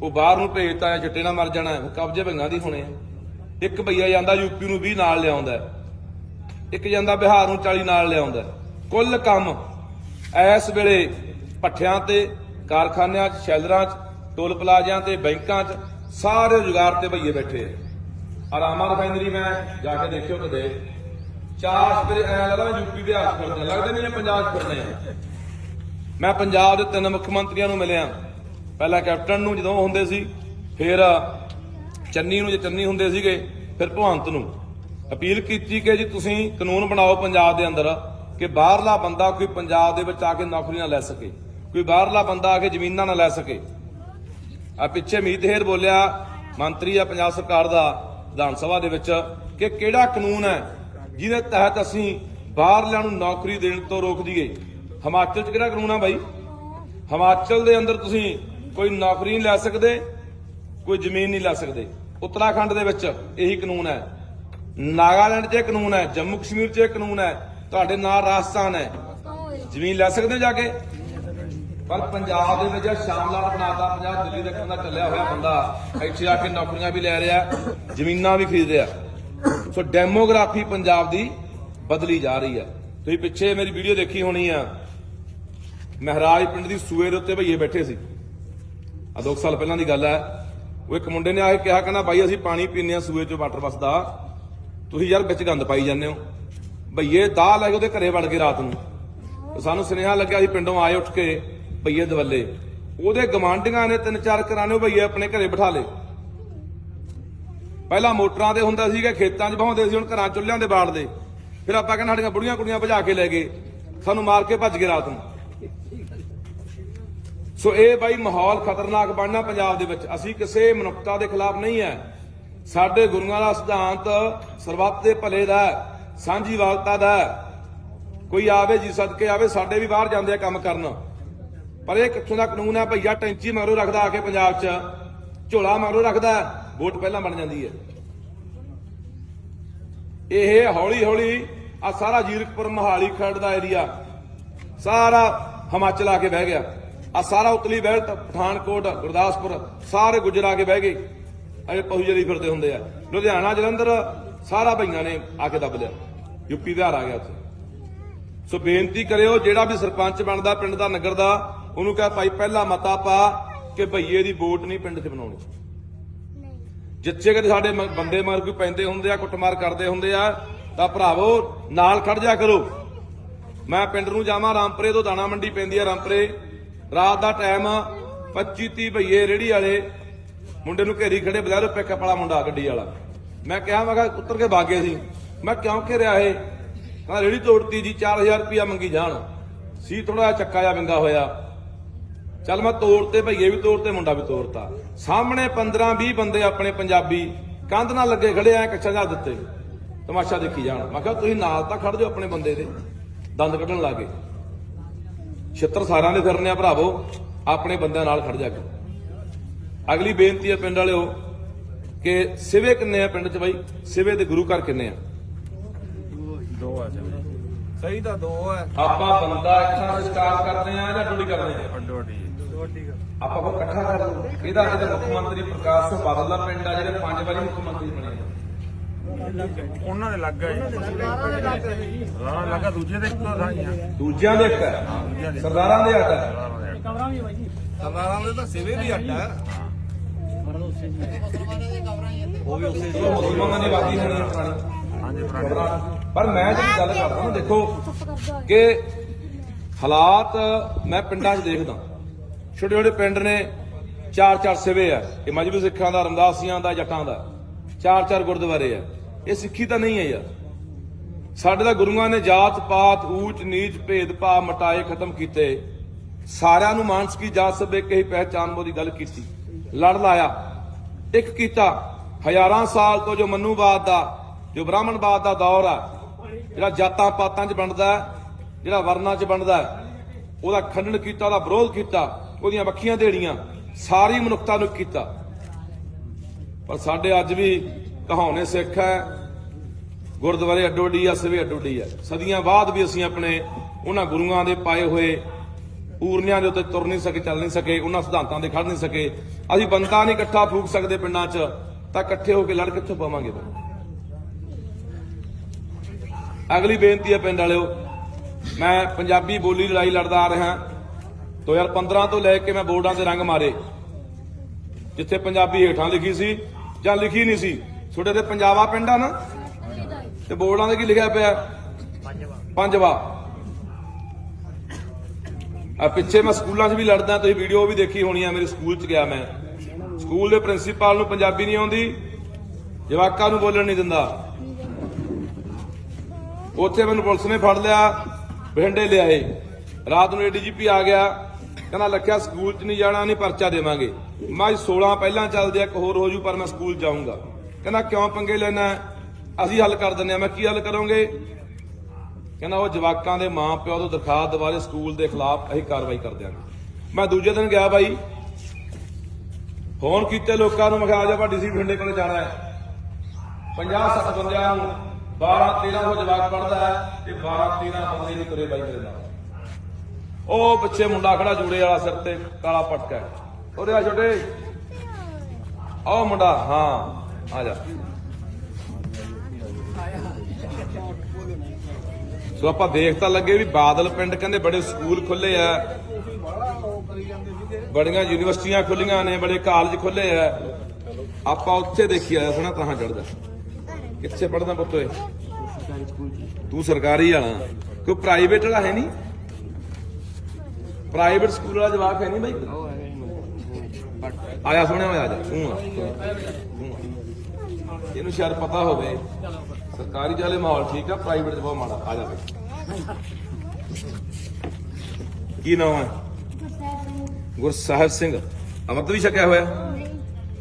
ਉਹ ਬਾਹਰ ਨੂੰ ਭੇਜਤਾ ਹੈ ਚਿੱਟੇ ਨਾ ਮਰ ਜਾਣਾ ਹੈ, ਕਬਜ਼ੇ ਭਈਆਂ ਦੀ ਹੋਣੇ ਆ। ਇੱਕ ਭਈਆ ਜਾਂਦਾ ਯੂਪੀ ਨੂੰ 20 ਨਾਲ ਲਿਆਉਂਦਾ ਇੱਕ ਜਾਂਦਾ ਬਿਹਾਰ ਨੂੰ 40 ਨਾਲ ਲਿਆਉਂਦਾ ਕੁੱਲ ਕੰਮ ਇਸ ਵੇਲੇ ਪੱਠਿਆਂ ਤੇ ਕਾਰਖਾਨਿਆਂ 'ਚ ਸ਼ੈਲਰਾਂ 'ਚ ਟੋਲ ਪਲਾਜ਼ਿਆਂ ਤੇ ਬੈਂਕਾਂ 'ਚ ਸਾਰੇ ਰੁਜ਼ਗਾਰ ਤੇ ਭਈਏ ਬੈਠੇ ਆ। ਆਰਾਮਾ ਰਿਫਾਈਨਰੀ ਮੈਂ ਜਾ ਕੇ ਦੇਖਿਓ ਕਦੇ ਚਾਰ ਸਵੇਰੇ ਐ ਲੱਗਦਾ ਯੂਪੀ ਬਿਹਾਰ 'ਚ ਫਿਰਦੇ ਨਹੀਂ ਮੈਂ ਪੰਜਾਬ 'ਚ ਆ। ਮੈਂ ਪੰਜਾਬ ਦੇ ਤਿੰਨ ਮੁੱਖ ਮੰਤਰੀਆਂ ਨੂੰ ਮਿਲਿਆ। ਪਹਿਲਾਂ ਕੈਪਟਨ ਨੂੰ ਜਦੋਂ ਹੁੰਦੇ ਸੀ, ਫਿਰ ਚੰਨੀ ਨੂੰ ਜੇ ਚੰਨੀ ਹੁੰਦੇ ਸੀਗੇ, ਫਿਰ ਭਗਵੰਤ ਨੂੰ। ਅਪੀਲ ਕੀਤੀ ਕਿ ਜੀ ਤੁਸੀਂ ਕਾਨੂੰਨ ਬਣਾਓ ਪੰਜਾਬ ਦੇ ਅੰਦਰ ਕਿ ਬਾਹਰਲਾ ਬੰਦਾ ਕੋਈ ਪੰਜਾਬ ਦੇ ਵਿੱਚ ਆ ਕੇ ਨੌਕਰੀ ਨਾ ਲੈ ਸਕੇ। ਕੋਈ ਬਾਹਰਲਾ ਬੰਦਾ ਆ ਕੇ ਜ਼ਮੀਨਾਂ ਨਾ ਲੈ ਸਕੇ। ਆ ਪਿੱਛੇ ਮੀਤ ਹੇਰ ਬੋਲਿਆ, ਮੰਤਰੀ ਆ ਪੰਜਾਬ ਸਰਕਾਰ ਦਾ ਵਿਧਾਨ ਸਭਾ ਦੇ ਵਿੱਚ ਕਿ ਕਿਹੜਾ ਕਾਨੂੰਨ ਹੈ ਜਿਹਦੇ ਤਹਿਤ ਅਸੀਂ ਬਾਹਰਲਿਆਂ ਨੂੰ ਨੌਕਰੀ ਦੇਣ ਤੋਂ ਰੋਕ ਦਈਏ? ਹਿਮਾਚਲ 'ਚ ਕਿਹੜਾ ਕਾਨੂੰਨ ਆ ਬਾਈ? ਹਿਮਾਚਲ ਦੇ ਅੰਦਰ ਤੁਸੀਂ ਕੋਈ ਨੌਕਰੀ ਨਹੀਂ ਲੈ ਸਕਦੇ, ਕੋਈ ਜ਼ਮੀਨ ਨਹੀਂ ਲੈ ਸਕਦੇ। ਉੱਤਰਾਖੰਡ ਦੇ ਵਿੱਚ ਇਹੀ ਕਾਨੂੰਨ ਹੈ। ਨਾਗਾਲੈਂਡ 'ਚ ਇਹ ਕਾਨੂੰਨ ਹੈ, ਜੰਮੂ ਕਸ਼ਮੀਰ 'ਚ ਇਹ ਕਾਨੂੰਨ ਹੈ। ਤੁਹਾਡੇ ਨਾਲ ਰਾਜਸਥਾਨ ਹੈ। ਜ਼ਮੀਨ ਲੈ ਸਕਦੇ ਹੋ ਜਾ ਕੇ? ਪਰ ਪੰਜਾਬ ਦੇ ਵਿੱਚ ਸ਼ਾਮਲਾਟ ਬਣਾਤਾ, ਪੰਜਾਬ ਦਿੱਲੀ ਤੱਕ ਦਾ ਚੱਲਿਆ ਹੋਇਆ ਬੰਦਾ। ਇੱਥੇ ਆ ਕੇ ਨੌਕਰੀਆਂ ਵੀ ਲੈ ਰਿਹਾ, ਜ਼ਮੀਨਾਂ ਵੀ ਖਰੀਦ ਰਿਹਾ। ਸੋ ਡੈਮੋਗ੍ਰਾਫੀ ਪੰਜਾਬ ਦੀ ਬਦਲੀ ਜਾ ਰਹੀ ਹੈ ਤੁਸੀਂ ਪਿੱਛੇ ਮੇਰੀ ਵੀਡੀਓ ਦੇਖੀ ਹੋਣੀ ਆ। ਮਹਾਰਾਜ ਪਿੰਡ ਦੀ ਸੂਏ ਦੇ ਉੱਤੇ ਭਈਏ ਬੈਠੇ ਸੀ। ਆ ਦੋ ਕੁ ਸਾਲ ਪਹਿਲਾਂ ਦੀ ਗੱਲ ਹੈ ਉਹ ਇੱਕ ਮੁੰਡੇ ਨੇ ਆ ਕੇ ਕਿਹਾ, ਕਹਿੰਦਾ, ਬਾਈ, ਅਸੀਂ ਪਾਣੀ ਪੀਂਦੇ ਆ ਸੂਏ ਚੋਂ, ਵਾਟਰ ਬੱਸ ਦਾ। ਤੁਸੀਂ ਯਾਰ ਵਿੱਚ ਗੰਦ ਪਾਈ ਜਾਂਦੇ ਹੋ। ਭਈਏ, ਦਾਹ ਲੈ ਕੇ ਉਹਦੇ ਘਰੇ ਵੜ ਕੇ ਰਾਤ ਨੂੰ। ਸਾਨੂੰ ਸੁਨੇਹਾ ਲੱਗਿਆ, ਅਸੀਂ ਪਿੰਡੋਂ ਆਏ ਉੱਠ ਕੇ। ਭਈਏ ਦਵੱਲੇ। ਉਹਦੇ ਗਮਾਂਡੀਆਂ ਨੇ ਤਿੰਨ ਚਾਰ ਕਰਾਣੇ ਉਹ ਭਈਏ ਆਪਣੇ ਘਰੇ ਬਿਠਾ ਲਏ। ਪਹਿਲਾਂ ਮੋਟਰਾਂ ਤੇ ਹੁੰਦਾ ਸੀਗਾ ਖੇਤਾਂ 'ਚ ਬਹਾਉਂਦੇ ਸੀ ਹੁਣ ਘਰਾਂ ਚੁੱਲ੍ਹਿਆਂ ਦੇ ਬਾੜਦੇ। ਫਿਰ ਆਪਾਂ ਕਹਿੰਦੇ ਸਾਡੀਆਂ ਬੁੜੀਆਂ ਕੁੜੀਆਂ ਭਜਾ ਕੇ ਲੈ ਗਏ। ਸਾਨੂੰ ਮਾਰ ਕੇ ਭੱਜ ਗਏ ਰਾਤ ਨੂੰ। ਸੋ ਇਹ ਬਾਈ ਮਾਹੌਲ ਖਤਰਨਾਕ ਬਣਨਾ ਪੰਜਾਬ ਦੇ ਵਿੱਚ। ਅਸੀਂ ਕਿਸੇ ਮਨੁੱਖਤਾ ਦੇ ਖਿਲਾਫ ਨਹੀਂ ਹੈ ਸਾਡੇ ਗੁਰੂਆਂ ਦਾ ਸਿਧਾਂਤ ਸਰਬੱਤ ਦੇ ਭਲੇ ਦਾ ਹੈ, ਸਾਂਝੀਵਾਲਤਾ ਦਾ ਕੋਈ ਆਵੇ ਜੀ ਸਦਕੇ ਆਵੇ ਸਾਡੇ ਵੀ ਬਾਹਰ ਜਾਂਦੇ ਆ ਕੰਮ ਕਰਨ। ਪਰ ਇਹ ਕਿੱਥੋਂ ਦਾ ਕਾਨੂੰਨ ਹੈ ਭਈਆ ਟੈਂਚੀ ਮਗਰੋਂ ਰੱਖਦਾ ਆ ਕੇ ਪੰਜਾਬ 'ਚ। ਝੋਲਾ ਮਗਰੋਂ ਰੱਖਦਾ, ਵੋਟ ਪਹਿਲਾਂ ਬਣ ਜਾਂਦੀ ਹੈ। ਇਹ ਹੌਲੀ ਹੌਲੀ ਆ ਸਾਰਾ ਜੀਰਕਪੁਰ, ਮਹਾਲੀ ਖਰੜ ਦਾ ਏਰੀਆ ਸਾਰਾ ਹਿਮਾਚਲ ਆ ਕੇ ਬਹਿ ਗਿਆ। ਆ ਸਾਰਾ ਉਤਲੀ ਬੈਲਟ, ਪਠਾਨਕੋਟ, ਗੁਰਦਾਸਪੁਰ, ਸਾਰੇ ਗੁਜਰਾ ਕੇ ਬਹਿ ਗਏ। ਅਜੇ ਪਹੁੰਚਦੇ ਫਿਰਦੇ ਹੁੰਦੇ ਆ। ਲੁਧਿਆਣਾ, ਜਲੰਧਰ, ਸਾਰਾ ਭਈਆਂ ਨੇ ਆ ਕੇ ਦੱਬ ਲਿਆ। ਯੂਪੀ ਬਿਹਾਰ ਆ ਗਿਆ ਉੱਥੇ। ਸੋ ਬੇਨਤੀ ਕਰਿਓ, ਜਿਹੜਾ ਵੀ ਸਰਪੰਚ ਬਣਦਾ, ਪਿੰਡ ਦਾ, ਨਗਰ ਦਾ ਉਹਨੂੰ ਕਹ ਭਾਈ ਪਹਿਲਾ ਮਤਾ ਪਾ ਕਿ ਭਈਏ ਦੀ ਵੋਟ ਨਹੀਂ ਪਿੰਡ 'ਚ ਬਣਾਉਣੀ। ਜਿੱਥੇ ਕਿਤੇ ਸਾਡੇ ਬੰਦੇ ਮਾਰ ਕੋਈ ਪੈਂਦੇ ਹੁੰਦੇ ਆ ਕੁੱਟਮਾਰ ਕਰਦੇ ਹੁੰਦੇ ਆ ਤਾਂ ਭਰਾਵੋ ਨਾਲ ਖੜ ਜਾ ਕਰੋ। ਮੈਂ ਪਿੰਡ ਨੂੰ ਜਾਵਾਂ ਰਾਮਪੁਰੇ ਤੋਂ ਦਾਣਾ ਮੰਡੀ ਪੈਂਦੀ ਆ ਰਾਮਪੁਰੇ। ਰਾਤ ਦਾ ਟਾਈਮ 25 30 ਭਈਏ ਰੇੜੀ ਵਾਲੇ। ਮੁੰਡੇ ਨੂੰ ਘੇਰੀ ਖੜੇ ਬਲੈਰੋ ਪਿਕਅਪ ਵਾਲਾ ਮੁੰਡਾ ਗੱਡੀ ਵਾਲਾ। ਮੈਂ ਕਿਹਾ ਮੈਂ ਕਿਹਾ ਉੱਤਰ ਕੇ ਭਾਗੇ ਸੀ ਮੈਂ ਕਿਉਂ ਘੇਰਿਆ ਇਹ? ਕਹਿੰਦਾ ਰੇੜੀ ਤੋੜਤੀ ਜੀ 4000 ਰੁਪਇਆ ਮੰਗੀ ਜਾਣ। ਸੀ ਥੋੜਾ ਚੱਕਾ ਜਿਹਾ ਵਿੰਗਾ ਹੋਇਆ। ਚੱਲ ਮੈਂ ਤੋੜਤੇ ਭਈਏ ਵੀ ਤੋੜਤੇ ਮੁੰਡਾ ਵੀ ਤੋੜਤਾ। ਸਾਹਮਣੇ 15 20 ਬੰਦੇ ਆਪਣੇ ਪੰਜਾਬੀ ਕੰਧ ਨਾਲ ਲੱਗੇ ਖੜੇ ਐ ਕੱਛਾ ਜਾ ਦਿੱਤੇ। ਤਮਾਸ਼ਾ ਦੇਖੀ ਜਾਣ। ਮੈਂ ਕਿਹਾ ਤੁਸੀਂ ਨਾਲ ਤਾਂ ਖੜ ਜਾਓ ਆਪਣੇ ਬੰਦੇ ਦੇ। ਦੰਦ ਕੱਢਣ ਲੱਗੇ ਛਿੱਤਰ ਸਾਰਿਆਂ ਦੇ ਫਿਰਨੇ ਆ ਭਰਾਵੋ। ਆਪਣੇ ਬੰਦਿਆਂ ਨਾਲ ਖੜ ਜਾ ਕੇ। ਅਗਲੀ ਬੇਨਤੀ ਹੈ ਪਿੰਡ ਵਾਲਿਓ ਕਿ ਸਿਵੇ ਕਿੰਨੇ ਆ ਪਿੰਡ 'ਚ ਬਾਈ? ਸਿਵੇ ਦੇ ਗੁਰੂ ਘਰ ਕਿੰਨੇ ਆ? ਸਹੀ ਤਾਂ ਦੋ ਹੈ ਆਪਾਂ ਬੰਦਾ ਇਕੱਠਾ ਸਟਾਰ ਕਰਦੇ ਆ ਜਾਂ ਡੁੱਲੀ ਕਰਦੇ ਆ? ਅੱਡੀ ਆਪਾਂ ਕੋ ਇਕੱਠਾ ਕਰ ਲਓ। ਇਹਦਾ ਜਿਹੜਾ ਮੁੱਖ ਮੰਤਰੀ ਪ੍ਰਕਾਸ਼ ਸਿੰਘ ਬਾਦਲ ਦਾ ਪਿੰਡ ਆ ਜਿਹੜੇ ਪੰਜ ਵਾਰੀ ਮੁੱਖ ਮੰਤਰੀ ਬਣੇ ਆ। ਉਹਨਾਂ ਦੇ ਲੱਗ ਗਏ ਰਾਣਾ ਲੱਗਾ ਦੂਜੇ ਦੇ ਇੱਕੋ ਥਾਈਆਂ ਦੂਜਿਆਂ ਦੇ ਇੱਕ ਹੈ ਸਰਦਾਰਾਂ ਦੇ ਅੱਡ ਹੈ ਕਮਰਾ ਵੀ ਹੈ ਬਾਈ ਜੀ। ਸਰਦਾਰਾਂ ਦੇ ਤਾਂ ਸਿਵੇ ਵੀ ਅੱਡਾ ਉਹ ਮੁਸਲਮਾਨਾਂ ਦੀ ਆਬਾਦੀ ਹੋਣੀ ਹੈ ਪੁਰਾਣੀ ਹਾਂਜੀ ਪਰ ਮੈਂ ਜਿਹੜੀ ਗੱਲ ਕਰਦਾ ਨਾ ਦੇਖੋ ਕਿ ਹਾਲਾਤ ਮੈਂ ਪਿੰਡਾਂ 'ਚ ਦੇਖਦਾ। ਛੋਟੇ ਛੋਟੇ ਪਿੰਡ ਨੇ ਚਾਰ ਚਾਰ ਸਿਵੇ ਆ। ਇਹ ਮਜਬੀ ਸਿੱਖਾਂ ਦਾ, ਰਮਦਾਸੀਆਂ ਦਾ, ਜੱਟਾਂ ਦਾ। ਚਾਰ ਚਾਰ ਗੁਰਦੁਆਰੇ ਆ। ਇਹ ਸਿੱਖੀ ਤਾਂ ਨਹੀਂ ਹੈ ਯਾਰ। ਸਾਡੇ ਦਾ ਗੁਰੂਆਂ ਨੇ ਜਾਤ, ਪਾਤ, ਊਚ, ਨੀਚ ਭੇਦਭਾਵ ਮਟਾਏ ਖਤਮ ਕੀਤੇ। ਸਾਰਿਆਂ ਨੂੰ ਮਾਨਸ ਕੀ ਜਾਤ ਸਭ ਇੱਕ ਹੀ ਪਹਿਚਾਨ ਮੋ ਗੱਲ ਕੀਤੀ। ਲੜ ਲਾਇਆ। ਇੱਕ ਕੀਤਾ। ਹਜ਼ਾਰਾਂ ਸਾਲ ਤੋਂ ਜੋ ਮਨੂਵਾਦ ਦਾ, ਜੋ ਬ੍ਰਾਹਮਣਵਾਦ ਦਾ ਦੌਰ ਆ, ਜਿਹੜਾ ਜਾਤਾਂ ਪਾਤਾਂ 'ਚ ਵੰਡਦਾ, ਜਿਹੜਾ ਵਰਨਾਂ 'ਚ ਵੰਡਦਾ, ਉਹਦਾ ਖੰਡਨ ਕੀਤਾ, ਉਹਦਾ ਵਿਰੋਧ ਕੀਤਾ। ਉਹਦੀਆਂ ਵੱਖੀਆਂ ਦੇੜੀਆਂ ਸਾਰੀ ਮਨੁੱਖਤਾ ਨੂੰ ਕੀਤਾ। ਪਰ ਸਾਡੇ ਅੱਜ ਵੀ ਕਹਾਉਣੇ ਸਿੱਖ ਹੈ, ਗੁਰਦੁਆਰੇ ਅੱਡੋਡੀ ਆ ਸਵੇ ਅੱਡੋਡੀ ਆ। ਸਦੀਆਂ ਬਾਅਦ ਵੀ ਅਸੀਂ ਆਪਣੇ ਉਹਨਾਂ ਗੁਰੂਆਂ ਦੇ ਪਾਏ ਹੋਏ ਪੂਰਨਿਆਂ ਦੇ ਉੱਤੇ ਤੁਰ ਨਹੀਂ ਸਕੇ, ਚੱਲ ਨਹੀਂ ਸਕੇ, ਉਹਨਾਂ ਸਿਧਾਂਤਾਂ ਦੇ ਖੜ ਨਹੀਂ ਸਕੇ। ਅਸੀਂ ਬੰਦਾ ਨਹੀਂ ਇਕੱਠਾ ਫੂਕ ਸਕਦੇ ਪਿੰਡਾਂ 'ਚ, ਤਾਂ ਇਕੱਠੇ ਹੋ ਕੇ ਲੜ ਕਿੱਥੋਂ ਪਾਵਾਂਗੇ ਅਗਲੀ ਬੇਨਤੀ ਹੈ ਪਿੰਡ ਵਾਲਿਓ, ਮੈਂ ਪੰਜਾਬੀ ਬੋਲੀ ਲੜਾਈ ਲੜਦਾ ਆ ਰਿਹਾ। 2015 ਤੋਂ ਲੈ ਕੇ ਮੈਂ ਬੋਰਡਾਂ ਤੇ ਰੰਗ ਮਾਰੇ, ਜਿੱਥੇ ਪੰਜਾਬੀ ਹੇਠਾਂ ਲਿਖੀ ਸੀ ਜਾਂ ਲਿਖੀ ਨਹੀਂ ਸੀ। ਤੁਹਾਡੇ ਤੇ ਪੰਜਾਬਾ ਪਿੰਡ ਆ ਨਾ? ਤੇ ਬੋਰਡਾਂ ਤੇ ਕੀ ਲਿਖਿਆ ਪਿਆ? ਪੰਜਵਾ। ਆ ਪਿੱਛੇ ਮੈਂ ਸਕੂਲਾਂ 'ਚ ਵੀ ਲੜਦਾ, ਤੁਸੀਂ ਵੀਡੀਓ ਵੀ ਦੇਖੀ ਹੋਣੀ ਆ, ਮੇਰੇ ਸਕੂਲ 'ਚ ਗਿਆ ਮੈਂ। ਸਕੂਲ ਦੇ ਪ੍ਰਿੰਸੀਪਲ ਨੂੰ ਪੰਜਾਬੀ ਨਹੀਂ ਆਉਂਦੀ, ਜਵਾਕਾਂ ਨੂੰ ਬੋਲਣ ਨਹੀਂ ਦਿੰਦਾ। ਉੱਥੇ ਮੈਨੂੰ ਪੁਲਿਸ ਨੇ ਫੜ ਲਿਆ, ਬਠਿੰਡੇ ਲਿਆਏ। ਰਾਤ ਨੂੰ ਏਡੀਜੀਪੀ ਆ ਗਿਆ। ਕਹਿੰਦਾ ਲੱਖਿਆ, ਸਕੂਲ 'ਚ ਨਹੀਂ ਜਾਣਾ, ਨਹੀਂ ਪਰਚਾ ਦੇਵਾਂਗੇ। ਮੈਂ 16 ਪਹਿਲਾਂ ਚੱਲਦੇ ਆ, ਇੱਕ ਹੋਰ ਹੋ ਜੂ, ਪਰ ਮੈਂ ਸਕੂਲ ਜਾਊਂਗਾ। ਕਹਿੰਦਾ ਕਿਉਂ ਪੰਗੇ ਲੈਣਾ? ਅਸੀਂ ਹੱਲ ਕਰ ਦਿੰਦੇ ਆ। ਮੈਂ ਕੀ ਹੱਲ ਕਰੋਗੇ? ਕਹਿੰਦਾ ਉਹ ਜਵਾਕਾਂ ਦੇ ਮਾਂ ਪਿਓ ਤੋਂ ਦਰਖਾਸਤ ਦਵਾਰੇ ਸਕੂਲ ਦੇ ਖਿਲਾਫ ਅਸੀਂ ਕਾਰਵਾਈ ਕਰ ਦਿਆਂਗੇ। ਮੈਂ ਦੂਜੇ ਦਿਨ ਗਿਆ ਬਾਈ। ਫੋਨ ਕੀਤੇ ਲੋਕਾਂ ਨੂੰ, ਮੈਂ ਕਿਹਾ ਆ ਜਾ ਭਾਡੀ ਸੀ ਕੋਲ ਜਾਣਾ ਹੈ। 50 60 ਬੰਦਿਆਂ ਨੂੰ 12 1300 ਜਵਾਕ ਪੜਦਾ ਹੈ ਤੇ 12 13 ਬੰਦੇ ਨਹੀਂ ਤੁਰੇ ਬਾਈ ਮੇਰੇ ਨਾਲ। ਉਹ ਪਿੱਛੇ ਮੁੰਡਾ ਖੜਾ ਜੂੜੇ ਵਾਲਾ ਸਿਰ ਤੇ, ਕਾਲਾ ਪਟਕਾ। ਹੈ। ਆ ਛੋਟੇ। ਆਹ ਮੁੰਡਾ, ਹਾਂ, ਆ ਜਾ। ਸੋ ਆਪਾਂ ਦੇਖ ਤਾਂ ਲੱਗੇ ਵੀ ਬਾਦਲ ਪਿੰਡ ਕਹਿੰਦੇ ਬੜੇ ਸਕੂਲ ਖੁੱਲੇ ਆ। ਬੜੀਆਂ ਯੂਨੀਵਰਸਿਟੀਆਂ ਖੁੱਲੀਆਂ ਨੇ, ਬੜੇ ਕਾਲਜ ਖੁੱਲੇ ਆ। ਆਪਾਂ ਉੱਥੇ ਦੇਖੀ ਆਇਆ ਸੋਣਾ ਤਾਂ ਚੜਦਾ ਕਿੱਥੇ ਪੜਦਾ ਪੁੱਤ ਓਏ ਤੂੰ ਸਰਕਾਰੀ ਵਾਲਾ। ਕੋਈ ਪ੍ਰਾਈਵੇਟ ਵਾਲਾ ਹੈ ਨਹੀਂ? ਪ੍ਰਾਈਵੇਟ ਸਕੂਲ ਵਾਲਾ ਜਵਾਕ ਹੈ ਨਹੀਂ ਬਾਈ? ਆਇਆ ਸੋਹਣਿਆ ਹੋਇਆ ਜਾ ਤੂੰ ਆ। ਇਹਨੂੰ ਸ਼ਾਇਦ ਪਤਾ ਹੋਵੇ। ਸਰਕਾਰੀ ਚਾਲੇ ਮਾਹੌਲ ਠੀਕ ਆ ਪ੍ਰਾਈਵੇਟ ਚ ਬਹੁਤ ਮਾੜਾ। ਆ ਜਾ ਬਾਈ। ਕੀ ਨਾਮ ਹੈ? ਗੁਰਸਾਹਿਬ ਸਿੰਘ। ਅਮਰਤ ਵੀ ਛਕਿਆ ਹੋਇਆ?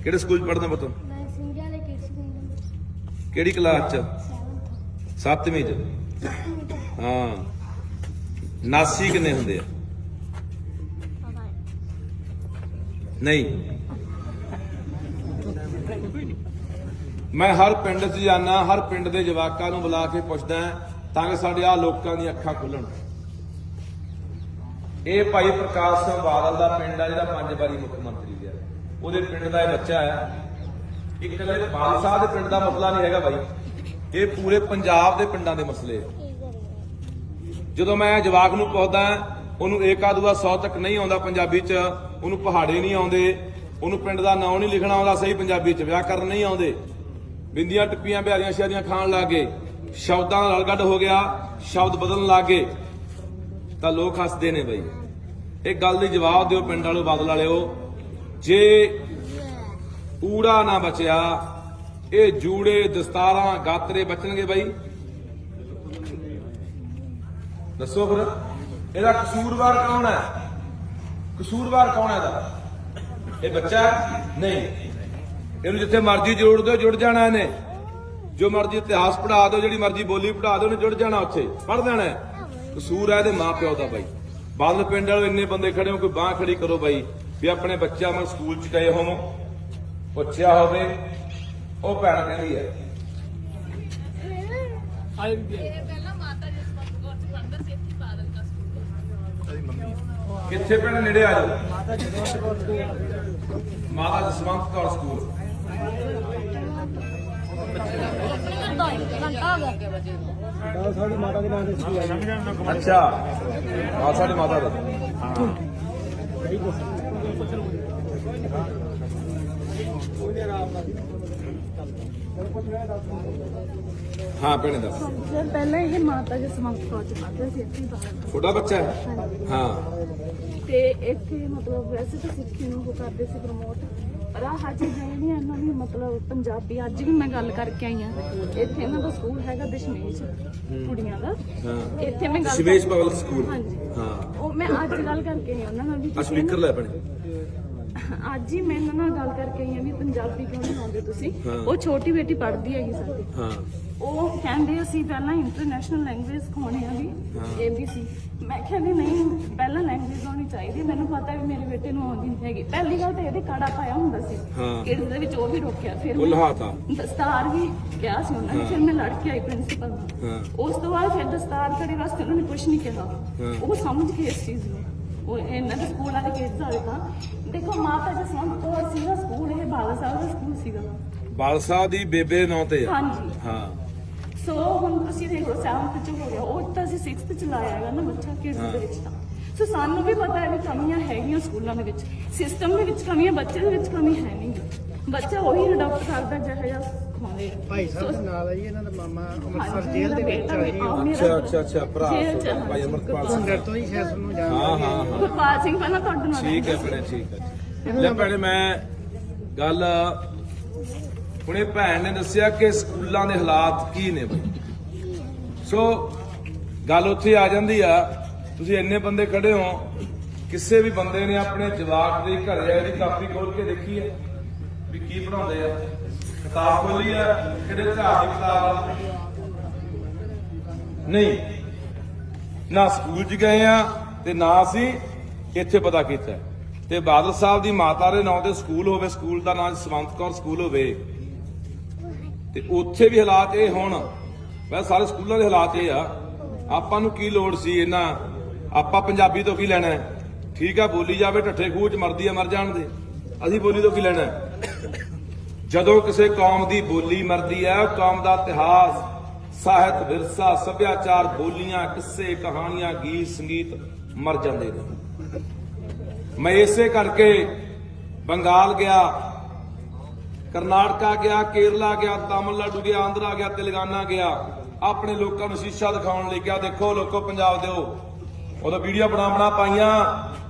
ਕਿਹੜੇ ਸਕੂਲ ਚ ਪੜ੍ਹਦਾ ਪੁੱਤ? ਕਿਹੜੀ ਕਲਾਸ ਚ? 7th 7ਵੀਂ ਚ। ਹਾਂ। ਨਾਸੀ ਕਿੰਨੇ ਹੁੰਦੇ ਆ? ਨਹੀਂ। ਮੈਂ ਹਰ ਪਿੰਡ 'ਚ ਜਾਣਾ ਹਰ ਪਿੰਡ ਦੇ ਜਵਾਕਾਂ ਨੂੰ ਬੁਲਾ ਕੇ ਪੁੱਛਦਾ ਤਾਂ ਕਿ ਸਾਡੇ ਆ ਲੋਕਾਂ ਦੀਆਂ ਅੱਖਾਂ ਖੁੱਲਣ। ਇਹ ਭਾਈ ਪ੍ਰਕਾਸ਼ ਸਿੰਘ ਬਾਦਲ ਦਾ ਪਿੰਡ ਆ, ਜਿਹੜਾ ਪੰਜ ਵਾਰੀ ਮੁੱਖ ਮੰਤਰੀ ਰਿਹਾ। ਉਹਦੇ ਪਿੰਡ ਦਾ ਇਹ ਬੱਚਾ ਆ। ਇਹ ਇਕੱਲੇ ਬਾਦਲ ਸਾਹਿਬ ਦੇ ਪਿੰਡ ਦਾ ਮਸਲਾ ਨਹੀਂ ਹੈਗਾ ਭਾਈ। ਇਹ ਪੂਰੇ ਪੰਜਾਬ ਦੇ ਪਿੰਡਾਂ ਦੇ ਮਸਲੇ ਆ। ਜਦੋਂ ਮੈਂ ਜਵਾਕ ਨੂੰ ਪੁੱਛਦਾ ਉਹਨੂੰ ਏਕਾ ਦੂਆ ਸੌ ਤੱਕ ਨਹੀਂ ਆਉਂਦਾ ਪੰਜਾਬੀ ਚ, ਉਹਨੂੰ ਪਹਾੜੇ ਨਹੀਂ ਆਉਂਦੇ, ਉਹਨੂੰ ਪਿੰਡ ਦਾ ਨਾਂ ਨਹੀਂ ਲਿਖਣਾ ਆਉਂਦਾ, ਸਹੀ ਪੰਜਾਬੀ ਚ, ਵਿਆਕਰਨ ਨਹੀਂ ਆਉਂਦੇ। ਬਿੰਦੀਆਂ ਟਿੱਪੀਆਂ, ਬਿਹਾਰੀਆਂ ਸ਼ਾਦੀਆਂ ਖਾਣ ਲੱਗੇ, ਸ਼ਬਦਾਂ ਦਾ ਰਲਗੱਡ ਹੋ ਗਿਆ, ਸ਼ਬਦ ਬਦਲਣ ਲੱਗੇ। ਤਾਂ ਲੋਕ ਹੱਸਦੇ ਨੇ ਬਈ। ਇਹ ਗੱਲ ਦੀ ਜਵਾਬ ਦਿਓ ਪਿੰਡ ਵਾਲੋ, ਬਦਲ ਵਾਲਿਓ। ਜੇ ਊੜਾ ਨਾ ਬਚਿਆ, ਇਹ ਜੂੜੇ, ਦਸਤਾਰਾਂ, ਗਾਤਰੇ ਬਚਣਗੇ ਬਾਈ। ਦੱਸੋ ਫਿਰ। ਇਹਦਾ ਕਸੂਰਵਾਰ ਕੌਣ ਹੈ? ਕਸੂਰਵਾਰ ਕੌਣ ਹੈ ਇਹਦਾ? ਇਹ ਬੱਚਾ ਨਹੀਂ। ਇਹਨੂੰ ਜਿੱਥੇ ਮਰਜ਼ੀ ਜੋੜ ਦਿਓ, ਜੁੜ ਜਾਣਾ ਇਹਨੇ। ਜੋ ਮਰਜ਼ੀ ਇਤਿਹਾਸ ਪੜ੍ਹਾ ਦਿਓ, ਜਿਹੜੀ ਮਰਜ਼ੀ ਬੋਲੀ ਪੜ੍ਹਾ ਦਿਓ, ਉਹਨੇ ਜੁੜ ਜਾਣਾ ਉੱਥੇ। ਪੜ੍ਹ ਦੇਣਾ ਕਸੂਰ ਹੈ ਇਹਦੇ ਮਾਪਿਓ ਦਾ ਬਾਈ। ਬਾਦਲ ਪਿੰਡ ਵਾਲੇ ਇੰਨੇ ਬੰਦੇ ਖੜੇ ਹੋ ਕੋਈ ਬਾਹ ਖੜੀ ਕਰੋ ਬਾਈ, ਵੀ ਆਪਣੇ ਬੱਚਾ ਮੈਂ ਸਕੂਲ ਚ ਗਏ ਹੋਵੋ। ਪੁੱਛਿਆ ਹੋਵੇ, ਉਹ ਭੈਣ ਕਹਿੰਦੀ ਹੈ। ਆਏ ਵੀ ਪਹਿਲਾਂ ਮਾਤਾ ਜੀ ਸਪਤ ਕੌਰ ਚ ਪੜਦਾ ਸੀ ਇੱਥੇ ਬਾਦਲ ਦਾ ਸਕੂਲ ਕਿੱਥੇ ਪਿੰਡ ਨੇੜੇ ਆ ਜਾਓ? ਮਾਤਾ ਜੀ ਬਹੁਤ ਬਹੁਤ ਸਕੂਲ। ਮਾਤਾ ਜਸਵੰਤ ਕੌਰ ਸਕੂਲ ਸਾਡੀ ਮਾਤਾ ਦੇ ਨਾਂ ਦੇ ਸਕੂਲ ਹੈ ਜੀ। ਅੱਛਾ ਆ ਸਾਡੇ ਮਾਤਾ ਦੇ। ਹਾਂ ਭੈਣੇ ਦੱਸ। ਸਰ ਪਹਿਲਾਂ ਇਹ ਮਾਤਾ ਜੀ ਸਮੰਤ ਕੌਰ ਚ ਪੜ੍ਹਦੇ ਸੀ ਇੱਥੇ ਹੀ ਬਾਹਰ ਛੋਟਾ ਬੱਚਾ ਹੈ? ਹਾਂ। ਤੇ ਇੱਥੇ ਮਤਲਬ ਵੈਸੇ ਤਾਂ ਸਿੱਖੀ ਨੂੰ ਉਹ ਕਰਦੇ ਸੀ ਪ੍ਰਮੋਟ ਪਰ ਆਹ ਚੀਜ਼ਾਂ ਜਿਹੜੀਆਂ ਇਹਨਾਂ ਦੀ ਮਤਲਬ ਪੰਜਾਬੀ ਅੱਜ ਵੀ ਮੈਂ ਗੱਲ ਕਰਕੇ ਆਈ ਆ ਇੱਥੇ ਇਹਨਾਂ ਦਾ ਸਕੂਲ ਹੈਗਾ ਦਸ਼ਮੇਸ਼ ਕੁੜੀਆਂ ਦਾ। ਹਾਂ। ਇੱਥੇ ਮੈਂ ਗੱਲ ਸ਼ਿਵੇਸ਼ ਪਬਲਿਕ ਸਕੂਲ ਹਾਂਜੀ। ਹਾਂ। ਉਹ ਮੈਂ ਅੱਜ ਗੱਲ ਕਰਕੇ ਆਈ ਹਾਂ ਉਹਨਾਂ ਨਾਲ ਵੀ ਆ ਸਪੀਕਰ ਲੈ ਭੈਣੇ। [laughs] ਅੱਜ ਹੀ ਮੈਂ ਇਹਨਾਂ ਨਾਲ ਗੱਲ ਕਰਕੇ ਆਈ ਹਾਂ ਵੀ ਪੰਜਾਬੀ ਕਿਉਂ ਨਹੀਂ ਆਉਂਦੇ ਤੁਸੀਂ। ਉਹ ਛੋਟੀ ਬੇਟੀ ਪੜ੍ਹਦੀ ਹੈਗੀ ਸਾਡੀ। ਹਾਂ। ਉਹ ਕਹਿੰਦੇ ਅਸੀਂ ਪਹਿਲਾਂ ਇੰਟਰਨੈਸ਼ਨਲ ਲੈਂਗੁਏਜ ਸਿਖਾਉਣੀ ਆ ਵੀ। ABC ਮੈਂ ਕਹਿੰਦੀ ਨਹੀਂ ਪਹਿਲਾਂ ਲੈਂਗੁਏਜ ਆਉਣੀ ਚਾਹੀਦੀ। ਮੈਨੂੰ ਪਤਾ ਵੀ ਮੇਰੇ ਬੇਟੇ ਨੂੰ ਆਉਂਦੀ ਨਹੀਂ ਹੈਗੀ। ਪਹਿਲੀ ਗੱਲ ਤਾਂ ਇਹਦੇ ਕਾੜਾ ਪਾਇਆ ਹੁੰਦਾ ਸੀ। ਕਿਡਸ ਦੇ ਵਿੱਚ ਉਹ ਵੀ ਰੋਕਿਆ। ਫਿਰ ਉਹ ਲਹਾਤਾ ਦਸਤਾਰ ਵੀ ਕਿਹਾ ਸੀ ਉਹਨਾਂ ਨੇ। ਫਿਰ ਮੈਂ ਲੜ ਕੇ ਆਈ ਪ੍ਰਿੰਸੀਪਲ ਹਾਂ। ਉਸ ਤੋਂ ਬਾਅਦ ਫਿਰ ਦਸਤਾਰ ਕੜੀ ਵਾਸਤੇ ਉਹਨਾਂ ਨੇ ਕੁਝ ਨਹੀਂ ਕਿਹਾ। ਉਹ ਸਮਝ ਗਏ ਇਸ ਚੀਜ਼ ਨੂੰ। ਇਹਨਾਂ ਦੇ ਸਕੂਲ ਵਾਲੇ ਕਿਡਸ ਵਾਲੇ ਤਾਂ ਦੇਖੋ ਮਾਤਾ ਜਸਵੰਤ ਕੌਰ ਸੀਗਾ ਸਕੂਲ ਇਹ ਬਾਲਾ ਸਾਹਿਬ ਦਾ ਸਕੂਲ ਸੀਗਾ। ਬਾਲ ਸਾਹਿਬ ਦੀ ਬੇਬੇ ਦੇ ਨਾਂ ਤੇ ਆ। ਹਾਂਜੀ। ਹਾਂ। ਸੋ ਹੁਣ ਤੁਸੀਂ ਦੇਖ ਲਓ 7th ਚ ਹੋ ਗਿਆ। ਉਹ ਤਾਂ ਅਸੀਂ 6th ਚ ਲਾਇਆ ਹੈਗਾ ਨਾ ਬੱਚਾ ਕਿਡਸ ਦੇ ਵਿੱਚ ਤਾਂ। ਸੋ ਸਾਨੂੰ ਵੀ ਪਤਾ ਹੈ ਵੀ ਕਮੀਆਂ ਹੈਗੀਆਂ ਸਕੂਲਾਂ ਦੇ ਵਿੱਚ। ਸਿਸਟਮ ਦੇ ਵਿੱਚ ਕਮੀਆਂ ਬੱਚੇ ਦੇ ਵਿੱਚ ਕਮੀ ਹੈ ਨਹੀਂ। ਬੱਚਾ ਉਹੀ ਅਡਾਪਟ ਕਰਦਾ ਜਿਹੜਾ ਆ। ਭਾਈ ਸਾਹਿਬ ਦੇ ਨਾਲ ਆ ਜੀ ਇਹਨਾਂ ਦਾ ਮਾਮਾ ਅੰਮ੍ਰਿਤਸਰ ਜੇਲ੍ਹ ਦੇ ਵਿੱਚ ਆ ਜੀ ਅੱਛਾ ਅੱਛਾ ਅੱਛਾ ਭਰਾ ਜੇਲ੍ਹ ਚ। ਭਾਈ ਅਮਰਪਾਲ ਸਿੰਘ। ਭੁੰਡਰ ਤੋਂ ਹੀ ਸ਼ਾਇਦ ਤੁਹਾਨੂੰ ਜਾਣਦੇ ਹਾਂ ਹਾਂ ਹਾਂ। ਗੁਰਪਾਲ ਸਿੰਘ ਪਹਿਲਾਂ ਤੁਹਾਡੇ ਨਾਲ ਠੀਕ ਹੈ ਭੈਣੇ ਠੀਕ ਹੈ ਲੈ ਭੈਣੇ ਮੈਂ ਗੱਲ ਹੁਣੇ ਭੈਣ ਨੇ ਦੱਸਿਆ ਕਿ ਸਕੂਲਾਂ ਦੇ ਹਾਲਾਤ ਕੀ ਨੇ ਬਈ। ਸੋ ਗੱਲ ਉੱਥੇ ਆ ਜਾਂਦੀ ਆ ਤੁਸੀਂ ਇੰਨੇ ਬੰਦੇ ਖੜੇ ਹੋ ਕਿਸੇ ਵੀ ਬੰਦੇ ਨੇ ਆਪਣੇ ਜਵਾਕ ਦੇ ਘਰੇ ਆ ਇਹਦੀ ਕਾਪੀ ਖੋਲ ਕੇ ਦੇਖੀ ਹੈ ਵੀ ਕੀ ਪੜਾਉਂਦੇ ਆ। ਕਿਤਾਬ ਖੋਲੀ ਆ ਕਿਹੜੇ ਇਤਿਹਾਸ ਦੀ ਕਿਤਾਬ ਨਹੀਂ। ਨਾ ਸਕੂਲ 'ਚ ਗਏ ਆ ਤੇ ਨਾ ਅਸੀਂ ਇੱਥੇ ਪਤਾ ਕੀਤਾ। ਤੇ ਬਾਦਲ ਸਾਹਿਬ ਦੀ ਮਾਤਾ ਦੇ ਨਾਂ ਤੇ ਸਕੂਲ ਹੋਵੇ, ਸਕੂਲ ਦਾ ਨਾਂ ਸਵੰਤ ਕੌਰ ਸਕੂਲ ਹੋਵੇ। ਤੇ ਉੱਥੇ ਵੀ ਹਾਲਾਤ ਇਹ ਹੋਣ। ਵੈਸੇ ਸਾਰੇ ਸਕੂਲਾਂ ਦੇ ਹਾਲਾਤ ਇਹ ਆ। ਆਪਾਂ ਨੂੰ ਕੀ ਲੋੜ ਸੀ ਇਹਨਾਂ? ਆਪਾਂ ਪੰਜਾਬੀ ਤੋਂ ਕੀ ਲੈਣਾ? ਠੀਕ ਆ, ਬੋਲੀ ਜਾਵੇ ਢੱਠੇ ਖੂਹ ਚ ਮਰਦੀ ਆ, ਮਰ ਜਾਣ ਦੇ। ਅਸੀਂ ਬੋਲੀ ਤੋਂ ਕੀ ਲੈਣਾ? ਜਦੋਂ ਕਿਸੇ ਕੌਮ ਦੀ ਬੋਲੀ ਮਰਦੀ ਹੈ ਕੌਮ ਦਾ ਇਤਿਹਾਸ, ਸਾਹਿਤ, ਵਿਰਸਾ, ਸੱਭਿਆਚਾਰ, ਬੋਲੀਆਂ, ਕਿੱਸੇ, ਕਹਾਣੀਆਂ, ਗੀਤ, ਸੰਗੀਤ ਮਰ ਜਾਂਦੇ ਨੇ। ਮੈਂ ਇਸੇ ਕਰਕੇ ਬੰਗਾਲ ਗਿਆ, ਕਰਨਾਟਕਾ ਗਿਆ, ਕੇਰਲਾ ਗਿਆ, ਤਾਮਿਲਨਾਡੂ ਗਿਆ, ਆਂਧਰਾ ਗਿਆ, ਤੇਲੰਗਾਨਾ ਗਿਆ। ਆਪਣੇ ਲੋਕਾਂ ਨੂੰ ਸ਼ੀਸ਼ਾ ਦਿਖਾਉਣ ਲਈ ਗਿਆ ਦੇਖੋ ਲੋਕੋ, ਪੰਜਾਬ ਦਿਓ। ਉਦੋਂ ਵੀਡੀਓ ਬਣਾ ਬਣਾ ਪਾਈਆਂ,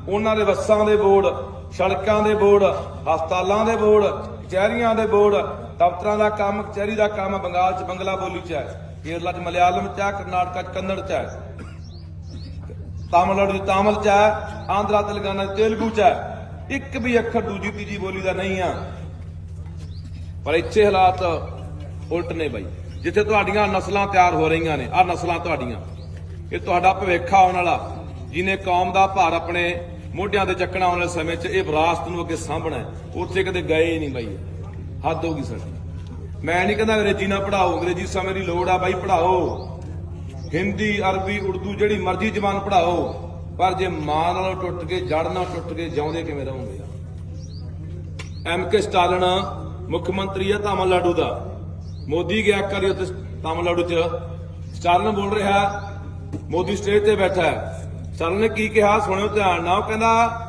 ਉਹਨਾਂ ਦੇ ਬੱਸਾਂ ਦੇ ਬੋਰਡ, ਸੜਕਾਂ ਦੇ ਬੋਰਡ, ਹਸਪਤਾਲਾਂ ਦੇ ਬੋਰਡ ਕਚਹਿਰੀਆਂ ਦੇ ਬੋਰਡ, ਦਫ਼ਤਰਾਂ ਦਾ ਕੰਮ, ਕਚਹਿਰੀ ਦਾ ਕੰਮ ਬੰਗਾਲ 'ਚ ਬੰਗਲਾ ਬੋਲੀ 'ਚ ਹੈ। ਕੇਰਲਾ 'ਚ ਮਲਿਆਲਮ 'ਚ ਹੈ, ਕਰਨਾਟਕਾ 'ਚ ਕੰਨੜ 'ਚ ਹੈ। ਤਾਮਿਲਨਾਡੂ 'ਚ ਤਾਮਿਲ 'ਚ ਹੈ, ਆਂਧਰਾ ਤੇਲੰਗਾਨਾ 'ਚ ਤੇਲਗੂ 'ਚ ਹੈ। ਇੱਕ ਵੀ ਅੱਖਰ ਦੂਜੀ ਤੀਜੀ ਬੋਲੀ ਦਾ ਨਹੀਂ ਆ। ਪਰ ਇੱਥੇ ਹਾਲਾਤ ਉਲਟ ਨੇ ਬਾਈ। ਜਿੱਥੇ ਤੁਹਾਡੀਆਂ ਨਸਲਾਂ ਤਿਆਰ ਹੋ ਰਹੀਆਂ ਨੇ ਆ ਨਸਲਾਂ ਤੁਹਾਡੀਆਂ। ਇਹ ਤੁਹਾਡਾ ਭਵਿੱਖ ਆਉਣ ਵਾਲਾ ਜਿਹਨੇ ਕੌਮ ਦਾ ਭਾਰ ਆਪਣੇ ਮੋਢਿਆਂ ਤੇ ਚੱਕਣਾ ਆਉਣ ਵਾਲੇ ਸਮੇਂ 'ਚ ਇਹ ਵਿਰਾਸਤ ਨੂੰ ਅੱਗੇ ਸਾਂਭਣਾ ਹੈ। ਉੱਥੇ ਕਦੇ ਗਏ ਹੀ ਨਹੀਂ ਬਾਈ। ਹੱਦ ਹੋ ਗਈ ਸਾਡੀ। ਮੈਂ ਨਹੀਂ ਕਹਿੰਦਾ ਅੰਗਰੇਜ਼ੀ ਨਾ ਪੜਾਓ ਅੰਗਰੇਜ਼ੀ ਸਮੇਂ ਦੀ ਲੋੜ ਆ ਬਾਈ ਪੜਾਓ ਹਿੰਦੀ, ਅਰਬੀ, ਉਰਦੂ ਜਿਹੜੀ ਮਰਜ਼ੀ ਜ਼ਬਾਨ ਪੜਾਓ ਪਰ ਜੇ ਮਾਂ ਨਾਲੋਂ ਟੁੱਟ ਕੇ, ਜੜ ਨਾਲ ਟੁੱਟ ਕੇ ਜਿਉਂਦੇ ਕਿਵੇਂ ਰਹੋਗੇ? ਐਮ ਕੇ ਸਟਾਲਿਨ ਮੁੱਖ ਮੰਤਰੀ ਹੈ ਤਾਮਿਲਨਾਡੂ ਦਾ। ਮੋਦੀ ਗਿਆ ਕਰੀ ਉੱਥੇ ਤਾਮਿਲਨਾਡੂ ਚ। ਸਟਾਲਿਨ ਬੋਲ ਰਿਹਾ, ਮੋਦੀ ਸਟੇਜ ਤੇ ਬੈਠਾ ਹੈ। ਸਰ ਨੇ ਕੀ ਕਿਹਾ, ਸੁਣਿਓ ਧਿਆਨ ਨਾਲ। ਉਹ ਕਹਿੰਦਾ,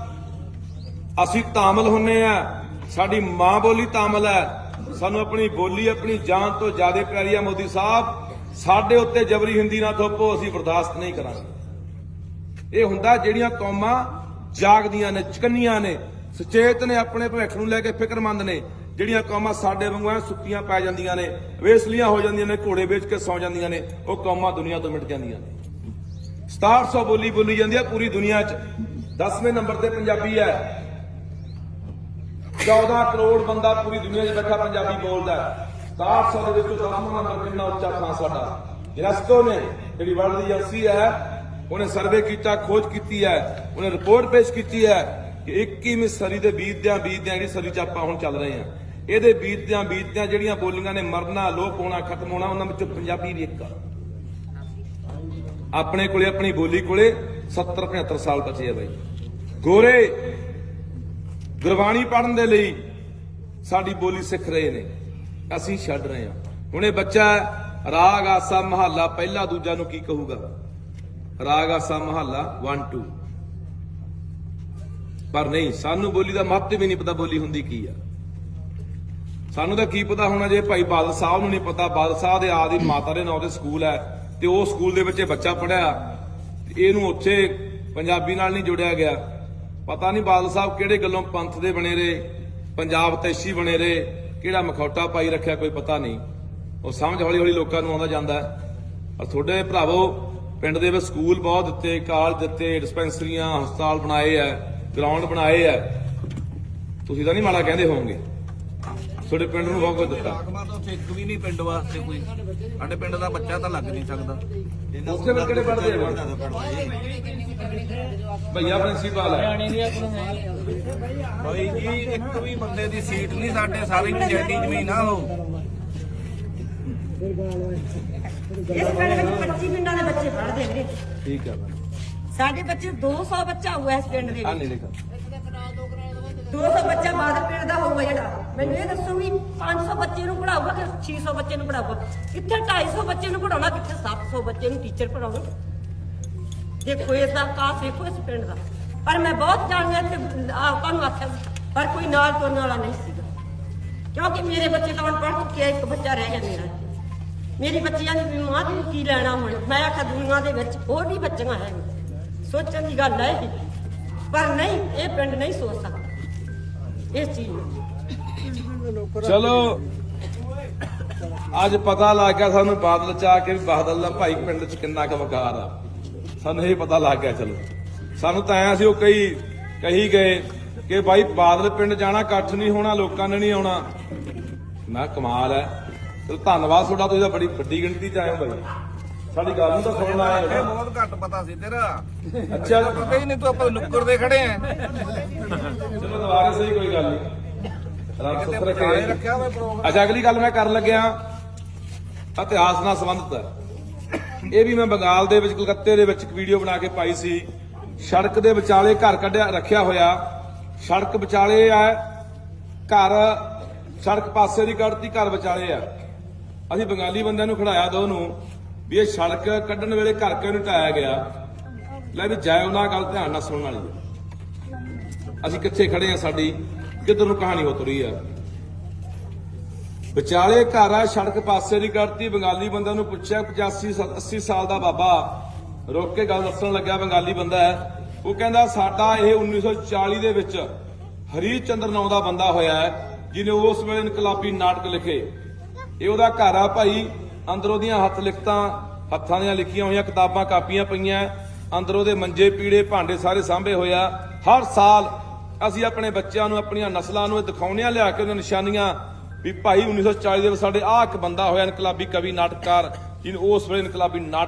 ਅਸੀਂ ਤਾਮਿਲ ਹੁੰਨੇ ਆ। ਸਾਡੀ ਮਾਂ ਬੋਲੀ ਤਾਮਿਲ ਹੈ। ਸਾਨੂੰ ਆਪਣੀ ਬੋਲੀ, ਆਪਣੀ ਜਾਨ ਤੋਂ ਜ਼ਿਆਦਾ ਪਿਆਰੀ ਆ ਮੋਦੀ ਸਾਹਿਬ। ਸਾਡੇ ਉੱਤੇ ਜਬਰੀ ਹਿੰਦੀ ਨਾ ਥੋਪੋ, ਅਸੀਂ ਬਰਦਾਸ਼ਤ ਨਹੀਂ ਕਰਾਂਗੇ। ਇਹ ਹੁੰਦਾ ਜਿਹੜੀਆਂ ਕੌਮਾਂ ਜਾਗਦੀਆਂ ਨੇ, ਚਕੰਨੀਆਂ ਨੇ, ਸੁਚੇਤ ਨੇ, ਆਪਣੇ ਭਵਿੱਖ ਨੂੰ ਲੈ ਕੇ ਫਿਕਰਮੰਦ ਨੇ, ਜਿਹੜੀਆਂ ਕੌਮਾਂ ਸਾਡੇ ਵਾਂਗੂ ਐ ਸੁੱਤੀਆਂ ਪੈ ਜਾਂਦੀਆਂ ਨੇ, ਵੇਸਲੀਆਂ ਹੋ ਜਾਂਦੀਆਂ ਨੇ, ਘੋੜੇ ਵੇਚ ਕੇ ਸੌ ਜਾਂਦੀਆਂ ਨੇ, ਉਹ ਕੌਮਾਂ ਦੁਨੀਆ ਤੋਂ ਮਿਟ ਜਾਂਦੀਆਂ ਨੇ। 6700 ਬੋਲੀ ਬੋਲੀ ਜਾਂਦੀ ਹੈ ਪੂਰੀ ਦੁਨੀਆ 'ਚ। 10ਵੇਂ ਨੰਬਰ ਤੇ ਪੰਜਾਬੀ ਹੈ। 14 ਕਰੋੜ ਬੰਦਾ ਪੂਰੀ ਦੁਨੀਆ 'ਚ ਬੈਠਾ ਪੰਜਾਬੀ ਬੋਲਦਾ 6700 ਦੇ ਵਿੱਚੋਂ 10ਵਾਂ ਨੰਬਰ ਕਿੰਨਾ ਉੱਚਾ ਥਾਂ ਸਾਡਾ। ਯੂਨੈਸਕੋ ਨੇ ਜਿਹੜੀ ਵਰਲਡ ਦੀ ਏਜੰਸੀ ਹੈ, ਉਹਨੇ ਸਰਵੇ ਕੀਤਾ, ਖੋਜ ਕੀਤੀ ਹੈ, ਉਹਨੇ ਰਿਪੋਰਟ ਪੇਸ਼ ਕੀਤੀ ਹੈ ਕਿ 21ਵੀਂ ਸਦੀ ਦੇ ਬੀਤਦਿਆਂ ਬੀਤਦਿਆਂ ਜਿਹੜੀ ਸਦੀ 'ਚ ਆਪਾਂ ਹੁਣ ਚੱਲ ਰਹੇ ਹਾਂ। ਇਹਦੇ ਬੀਤਦਿਆਂ ਬੀਤਦਿਆਂ ਜਿਹੜੀਆਂ ਬੋਲੀਆਂ ਨੇ ਮਰਨਾ, ਲੋਪ ਹੋਣਾ, ਖਤਮ ਹੋਣਾ, ਉਹਨਾਂ ਵਿੱਚੋਂ ਪੰਜਾਬੀ ਵੀ ਇੱਕ ਆ। ਆਪਣੇ ਕੋਲੇ, ਆਪਣੀ ਬੋਲੀ ਕੋਲੇ 70 75 ਸਾਲ ਬਚੇ ਆ ਬਾਈ। ਗੋਰੇ, ਗੁਰਬਾਣੀ ਪੜਨ ਦੇ ਲਈ ਸਾਡੀ ਬੋਲੀ ਸਿੱਖ ਰਹੇ ਨੇ। ਅਸੀਂ ਛੱਡ ਰਹੇ ਹਾਂ। ਹੁਣ ਇਹ ਬੱਚਾ ਰਾਗ, ਆਸਾ, ਮਹੱਲਾ, ਪਹਿਲਾ ਦੂਜਾ ਨੂੰ ਕੀ ਕਹੂਗਾ? ਰਾਗ, ਆਸਾ, ਮਹੱਲਾ 1 2 ਪਰ ਨਹੀਂ, ਸਾਨੂੰ ਬੋਲੀ ਦਾ ਮਹੱਤਵ ਵੀ ਨਹੀਂ ਪਤਾ ਬੋਲੀ ਹੁੰਦੀ ਕੀ ਆ। ਸਾਨੂੰ ਤਾਂ ਕੀ ਪਤਾ ਹੋਣਾ ਜੇ ਭਾਈ ਬਾਦਲ ਸਾਹਿਬ ਨੂੰ ਨਹੀਂ ਪਤਾ। ਬਾਦਲ ਸਾਹਿਬ ਦੇ ਆਦੀ ਮਾਤਾ ਦੇ ਨਾਂ ਦੇ ਸਕੂਲ ਹੈ। ਤੇ ਉਹ ਸਕੂਲ ਦੇ ਵਿੱਚ ਇਹ ਬੱਚਾ ਪੜਿਆ ਇਹਨੂੰ ਉੱਥੇ ਪੰਜਾਬੀ ਨਾਲ ਨਹੀਂ ਜੋੜਿਆ ਗਿਆ। ਪਤਾ ਨਹੀਂ ਬਾਦਲ ਸਾਹਿਬ ਕਿਹੜੇ ਗੱਲੋਂ ਪੰਥ ਦੇ ਬਣੇ ਰਹੇ, ਪੰਜਾਬ ਤੈਸ਼ੀ ਬਣੇ ਰਹੇ, ਕਿਹੜਾ ਮਖੌਟਾ ਪਾਈ ਰੱਖਿਆ ਕੋਈ ਪਤਾ ਨਹੀਂ। ਉਹ ਸਮਝ ਹੌਲੀ ਹੌਲੀ ਲੋਕਾਂ ਨੂੰ ਆਉਂਦਾ ਜਾਂਦਾ ਹੈ। ਤੁਹਾਡੇ ਭਰਾਵੋ, ਪਿੰਡ ਦੇ ਵਿੱਚ ਸਕੂਲ ਬਹੁਤ ਦਿੱਤੇ, ਕਾਲਜ ਦਿੱਤੇ, ਡਿਸਪੈਂਸਰੀਆਂ, ਹਸਪਤਾਲ ਬਣਾਏ ਐ ਗਰਾਊਂਡ ਬਣਾਏ ਐ ਤੁਸੀਂ ਤਾਂ ਨਹੀਂ ਮਾੜਾ ਕਹਿੰਦੇ ਹੋਵੋਗੇ। ਤੁਹਾਡੇ ਪਿੰਡ ਨੂੰ ਬਹੁਤ ਕੁਝ ਦਿੱਤਾ ਆਗਮਾ ਤਾਂ ਉੱਥੇ ਇੱਕ ਵੀ ਨਹੀਂ ਪਿੰਡ ਵਾਸਤੇ ਕੋਈ। ਸਾਡੇ ਪਿੰਡ ਦਾ ਬੱਚਾ ਤਾਂ ਲੱਗ ਨਹੀਂ ਸਕਦਾ। ਉੱਥੇ ਫਿਰ ਕਿਹੜੇ ਪੜਦੇ ਆ? ਭਈਆ ਪ੍ਰਿੰਸੀਪਲ ਹੈ। ਬਾਈ ਜੀ ਇੱਕ ਵੀ ਬੰਦੇ ਦੀ ਸੀਟ ਨਹੀਂ ਸਾਡੇ ਸਾਰੀ ਪੰਚਾਇਤੀ ਜ਼ਮੀਨ ਆ ਉਹ। ਇਸ ਪਿੰਡ ਵਿੱਚ 25 ਪਿੰਡਾਂ ਦੇ ਬੱਚੇ ਪੜ੍ਹਦੇ ਨੇ। ਠੀਕ ਹੈ। ਸਾਡੇ ਬੱਚੇ 200 ਬੱਚਾ ਹੋਇਆ ਇਸ ਪਿੰਡ ਦੇ ਆ ਵਿੱਚ। ਨਹੀਂ ਲਿਖਾ 200 ਬੱਚਾ ਬਾਦਲ ਪਿੰਡ ਦਾ ਹੋਊਗਾ ਜਿਹੜਾ। ਮੈਨੂੰ ਇਹ ਦੱਸੋ ਵੀ 500 ਬੱਚੇ ਨੂੰ ਪੜਾਊਗਾ ਕਿ 600 ਬੱਚੇ ਨੂੰ ਪੜਾਊਗਾ ਕਿੱਥੇ 250 ਬੱਚੇ ਨੂੰ ਪੜਾਉਣਾ ਕਿੱਥੇ 700 ਬੱਚੇ ਨੂੰ ਟੀਚਰ ਪੜਾਉਣਾ ਦੇਖੋ ਇਸ ਦਾ ਕਾਸ, ਦੇਖੋ ਇਸ ਪਿੰਡ ਦਾ। ਪਰ ਮੈਂ ਬਹੁਤ ਜਾਣਦਾ ਤੇ ਆਪਾਂ ਨੂੰ ਆਖਿਆ ਪਰ ਕੋਈ ਨਾਲ ਤੁਰਨ ਵਾਲਾ ਨਹੀਂ ਸੀਗਾ। ਕਿਉਂਕਿ ਮੇਰੇ ਬੱਚੇ ਤਾਂ ਹੁਣ ਪੜ੍ਹ ਚੁੱਕੇ ਆ, ਇੱਕ ਬੱਚਾ ਰਹਿ ਗਿਆ ਮੇਰਾ। ਮੇਰੀ ਬੱਚੀਆਂ ਦੀ ਵੀ ਮਾਂ ਤੂੰ ਕੀ ਲੈਣਾ ਹੁਣ? ਮੈਂ ਆਖਿਆ ਦੁਨੀਆ ਦੇ ਵਿੱਚ ਹੋਰ ਵੀ ਬੱਚੀਆਂ ਹੈ ਸੋਚਣ ਦੀ ਗੱਲ ਹੈ ਪਰ ਨਹੀਂ, ਇਹ ਪਿੰਡ ਨਹੀਂ ਸੋਚ ਸਕਦਾ। ਇਸ ਚੀਜ਼ ਨੂੰ। ਚਲੋ, ਅੱਜ ਪਤਾ ਲੱਗ ਗਿਆ ਸਾਨੂੰ ਬਾਦਲ ਚ ਆ ਕੇ ਵੀ ਬਾਦਲ ਦਾ ਭਾਈ ਪਿੰਡ ਚ ਕਿੰਨਾ ਕੁ ਵਕਾਰ ਆ। ਸਾਨੂੰ ਇਹ ਪਤਾ ਲੱਗ ਗਿਆ, ਚਲੋ। ਸਾਨੂੰ ਤਾਂ ਐਂ ਸੀ, ਉਹ ਕਈ ਕਹੀ ਗਏ ਕਿ ਭਾਈ ਬਾਦਲ ਪਿੰਡ ਜਾਣਾ ਇਕੱਠ ਨਹੀਂ ਹੋਣਾ, ਲੋਕਾਂ ਨੇ ਨਹੀਂ ਆਉਣਾ। ਮੈਂ ਕਮਾਲ ਹੈ। ਚਲੋ, ਧੰਨਵਾਦ ਤੁਹਾਡਾ, ਤੁਸੀਂ ਤਾਂ ਬੜੀ ਵੱਡੀ ਗਿਣਤੀ ਚ ਆਏ ਹੋ ਭਾਈ ਸਾਡੀ ਗੱਲ ਨੂੰ ਤਾਂ ਸੁਣਨ ਆਏ ਇਹ ਬਹੁਤ ਘੱਟ ਪਤਾ ਸੀ ਤੇਰਾ। ਅੱਛਾ। ਪਤਾ ਹੀ ਨਹੀਂ ਤੂੰ ਆਪਾਂ ਨੁੱਕਰ ਦੇ ਖੜੇ ਆ। ਚਲੋ ਦੁਬਾਰੇ ਸਹੀ ਕੋਈ ਗੱਲ ਨਹੀਂ। ਰੱਬ ਸੁੱਖ ਰੱਖੇ। ਬਚਾਏ ਰੱਖਿਆ ਹੋਇਆ ਪ੍ਰੋਗਰਾਮ। ਅੱਛਾ ਅਗਲੀ ਗੱਲ ਮੈਂ ਕਰਨ ਲੱਗਿਆ। ਇਤਿਹਾਸ ਨਾਲ ਸੰਬੰਧਿਤ ਹੈ। ਇਹ ਵੀ ਮੈਂ ਬੰਗਾਲ ਦੇ ਵਿੱਚ ਕਲਕੱਤੇ ਦੇ ਵਿੱਚ ਇੱਕ ਵੀਡੀਓ ਬਣਾ ਕੇ ਪਾਈ ਸੀ। ਸੜਕ ਦੇ ਵਿਚਾਲੇ ਘਰ ਕੱਢਿਆ ਰੱਖਿਆ ਹੋਇਆ। ਸੜਕ ਵਿਚਾਲੇ ਆ। ਘਰ ਸੜਕ ਪਾਸੇ ਦੀ ਕੱਢਤੀ ਘਰ ਵਿਚਾਲੇ ਆ। ਅਸੀਂ ਬੰਗਾਲੀ ਬੰਦਿਆਂ ਨੂੰ ਖੜਾਇਆ ਦੋ ਨੂੰ ਵੀ ਇਹ ਸੜਕ ਕੱਢਣ ਵੇਲੇ ਘਰ ਕਿਉਂ ਨਹੀਂ ਢਾਇਆ ਗਿਆ? ਲੈ ਵੀ ਜਾਇਓ ਨਾ ਗੱਲ ਧਿਆਨ ਨਾਲ ਸੁਣਨ ਵਾਲੀ ਅਸੀਂ ਕਿੱਥੇ ਖੜੇ ਆ ਸਾਡੀ? ਕਿੱਧਰ ਨੂੰ ਕਹਾਣੀ ਹੋ ਆ? ਵਿਚਾਲੇ ਘਰ ਆ, ਸੜਕ ਪਾਸੇ ਦੀ ਕਰਤੀ ਬੰਗਾਲੀ ਬੰਦਾ ਨੂੰ ਪੁੱਛਿਆ 85 ਸਾਲ- 80 ਸਾਲ ਦਾ ਬਾਬਾ। ਰੁਕ ਕੇ ਗੱਲ ਦੱਸਣ ਲੱਗਿਆ ਬੰਗਾਲੀ ਬੰਦਾ ਹੈ। ਉਹ ਕਹਿੰਦਾ, ਸਾਡਾ ਇਹ 1940 ਦੇ ਵਿੱਚ ਹਰੀ ਚੰਦਰ ਨਾਂ ਦਾ ਬੰਦਾ ਹੋਇਆ ਹੈ, ਜਿਹਨੇ ਉਸ ਵੇਲੇ ਇਨਕਲਾਬੀ ਨਾਟਕ ਲਿਖੇ। ਇਹ ਉਹਦਾ ਘਰ ਆ ਭਾਈ ਅੰਦਰ ਉਹਦੀਆਂ ਹੱਥ ਲਿਖਤਾਂ, ਹੱਥਾਂ ਦੀਆਂ ਲਿਖੀਆਂ ਹੋਈਆਂ ਕਿਤਾਬਾਂ ਕਾਪੀਆਂ ਪਈਆਂ, ਅੰਦਰ ਉਹਦੇ ਮੰਜੇ, ਪੀੜੇ, ਭਾਂਡੇ ਸਾਰੇ ਸਾਂਭੇ ਹੋਇਆ ਹਰ ਸਾਲ ਅਸੀਂ ਆਪਣੇ ਬੱਚਿਆਂ ਨੂੰ, ਆਪਣੀਆਂ ਨਸਲਾਂ ਨੂੰ ਇਹ ਦਿਖਾਉਂਦੇ ਆ ਲਿਆ ਕੇ ਉਹਨਾਂ ਨਿਸ਼ਾਨੀਆਂ ਵੀ ਭਾਈ 1940 ਦੇ ਵਿੱਚ ਸਾਡੇ ਆਹ ਇੱਕ ਬੰਦਾ ਹੋਇਆ ਇਨਕਲਾਬੀ ਕਵੀ, ਨਾਟਕਕਾਰ, ਜਿਹਨੂੰ ਉਸ ਵੇਲੇ ਇਨਕਲਾਬੀ ਨਾਟਕ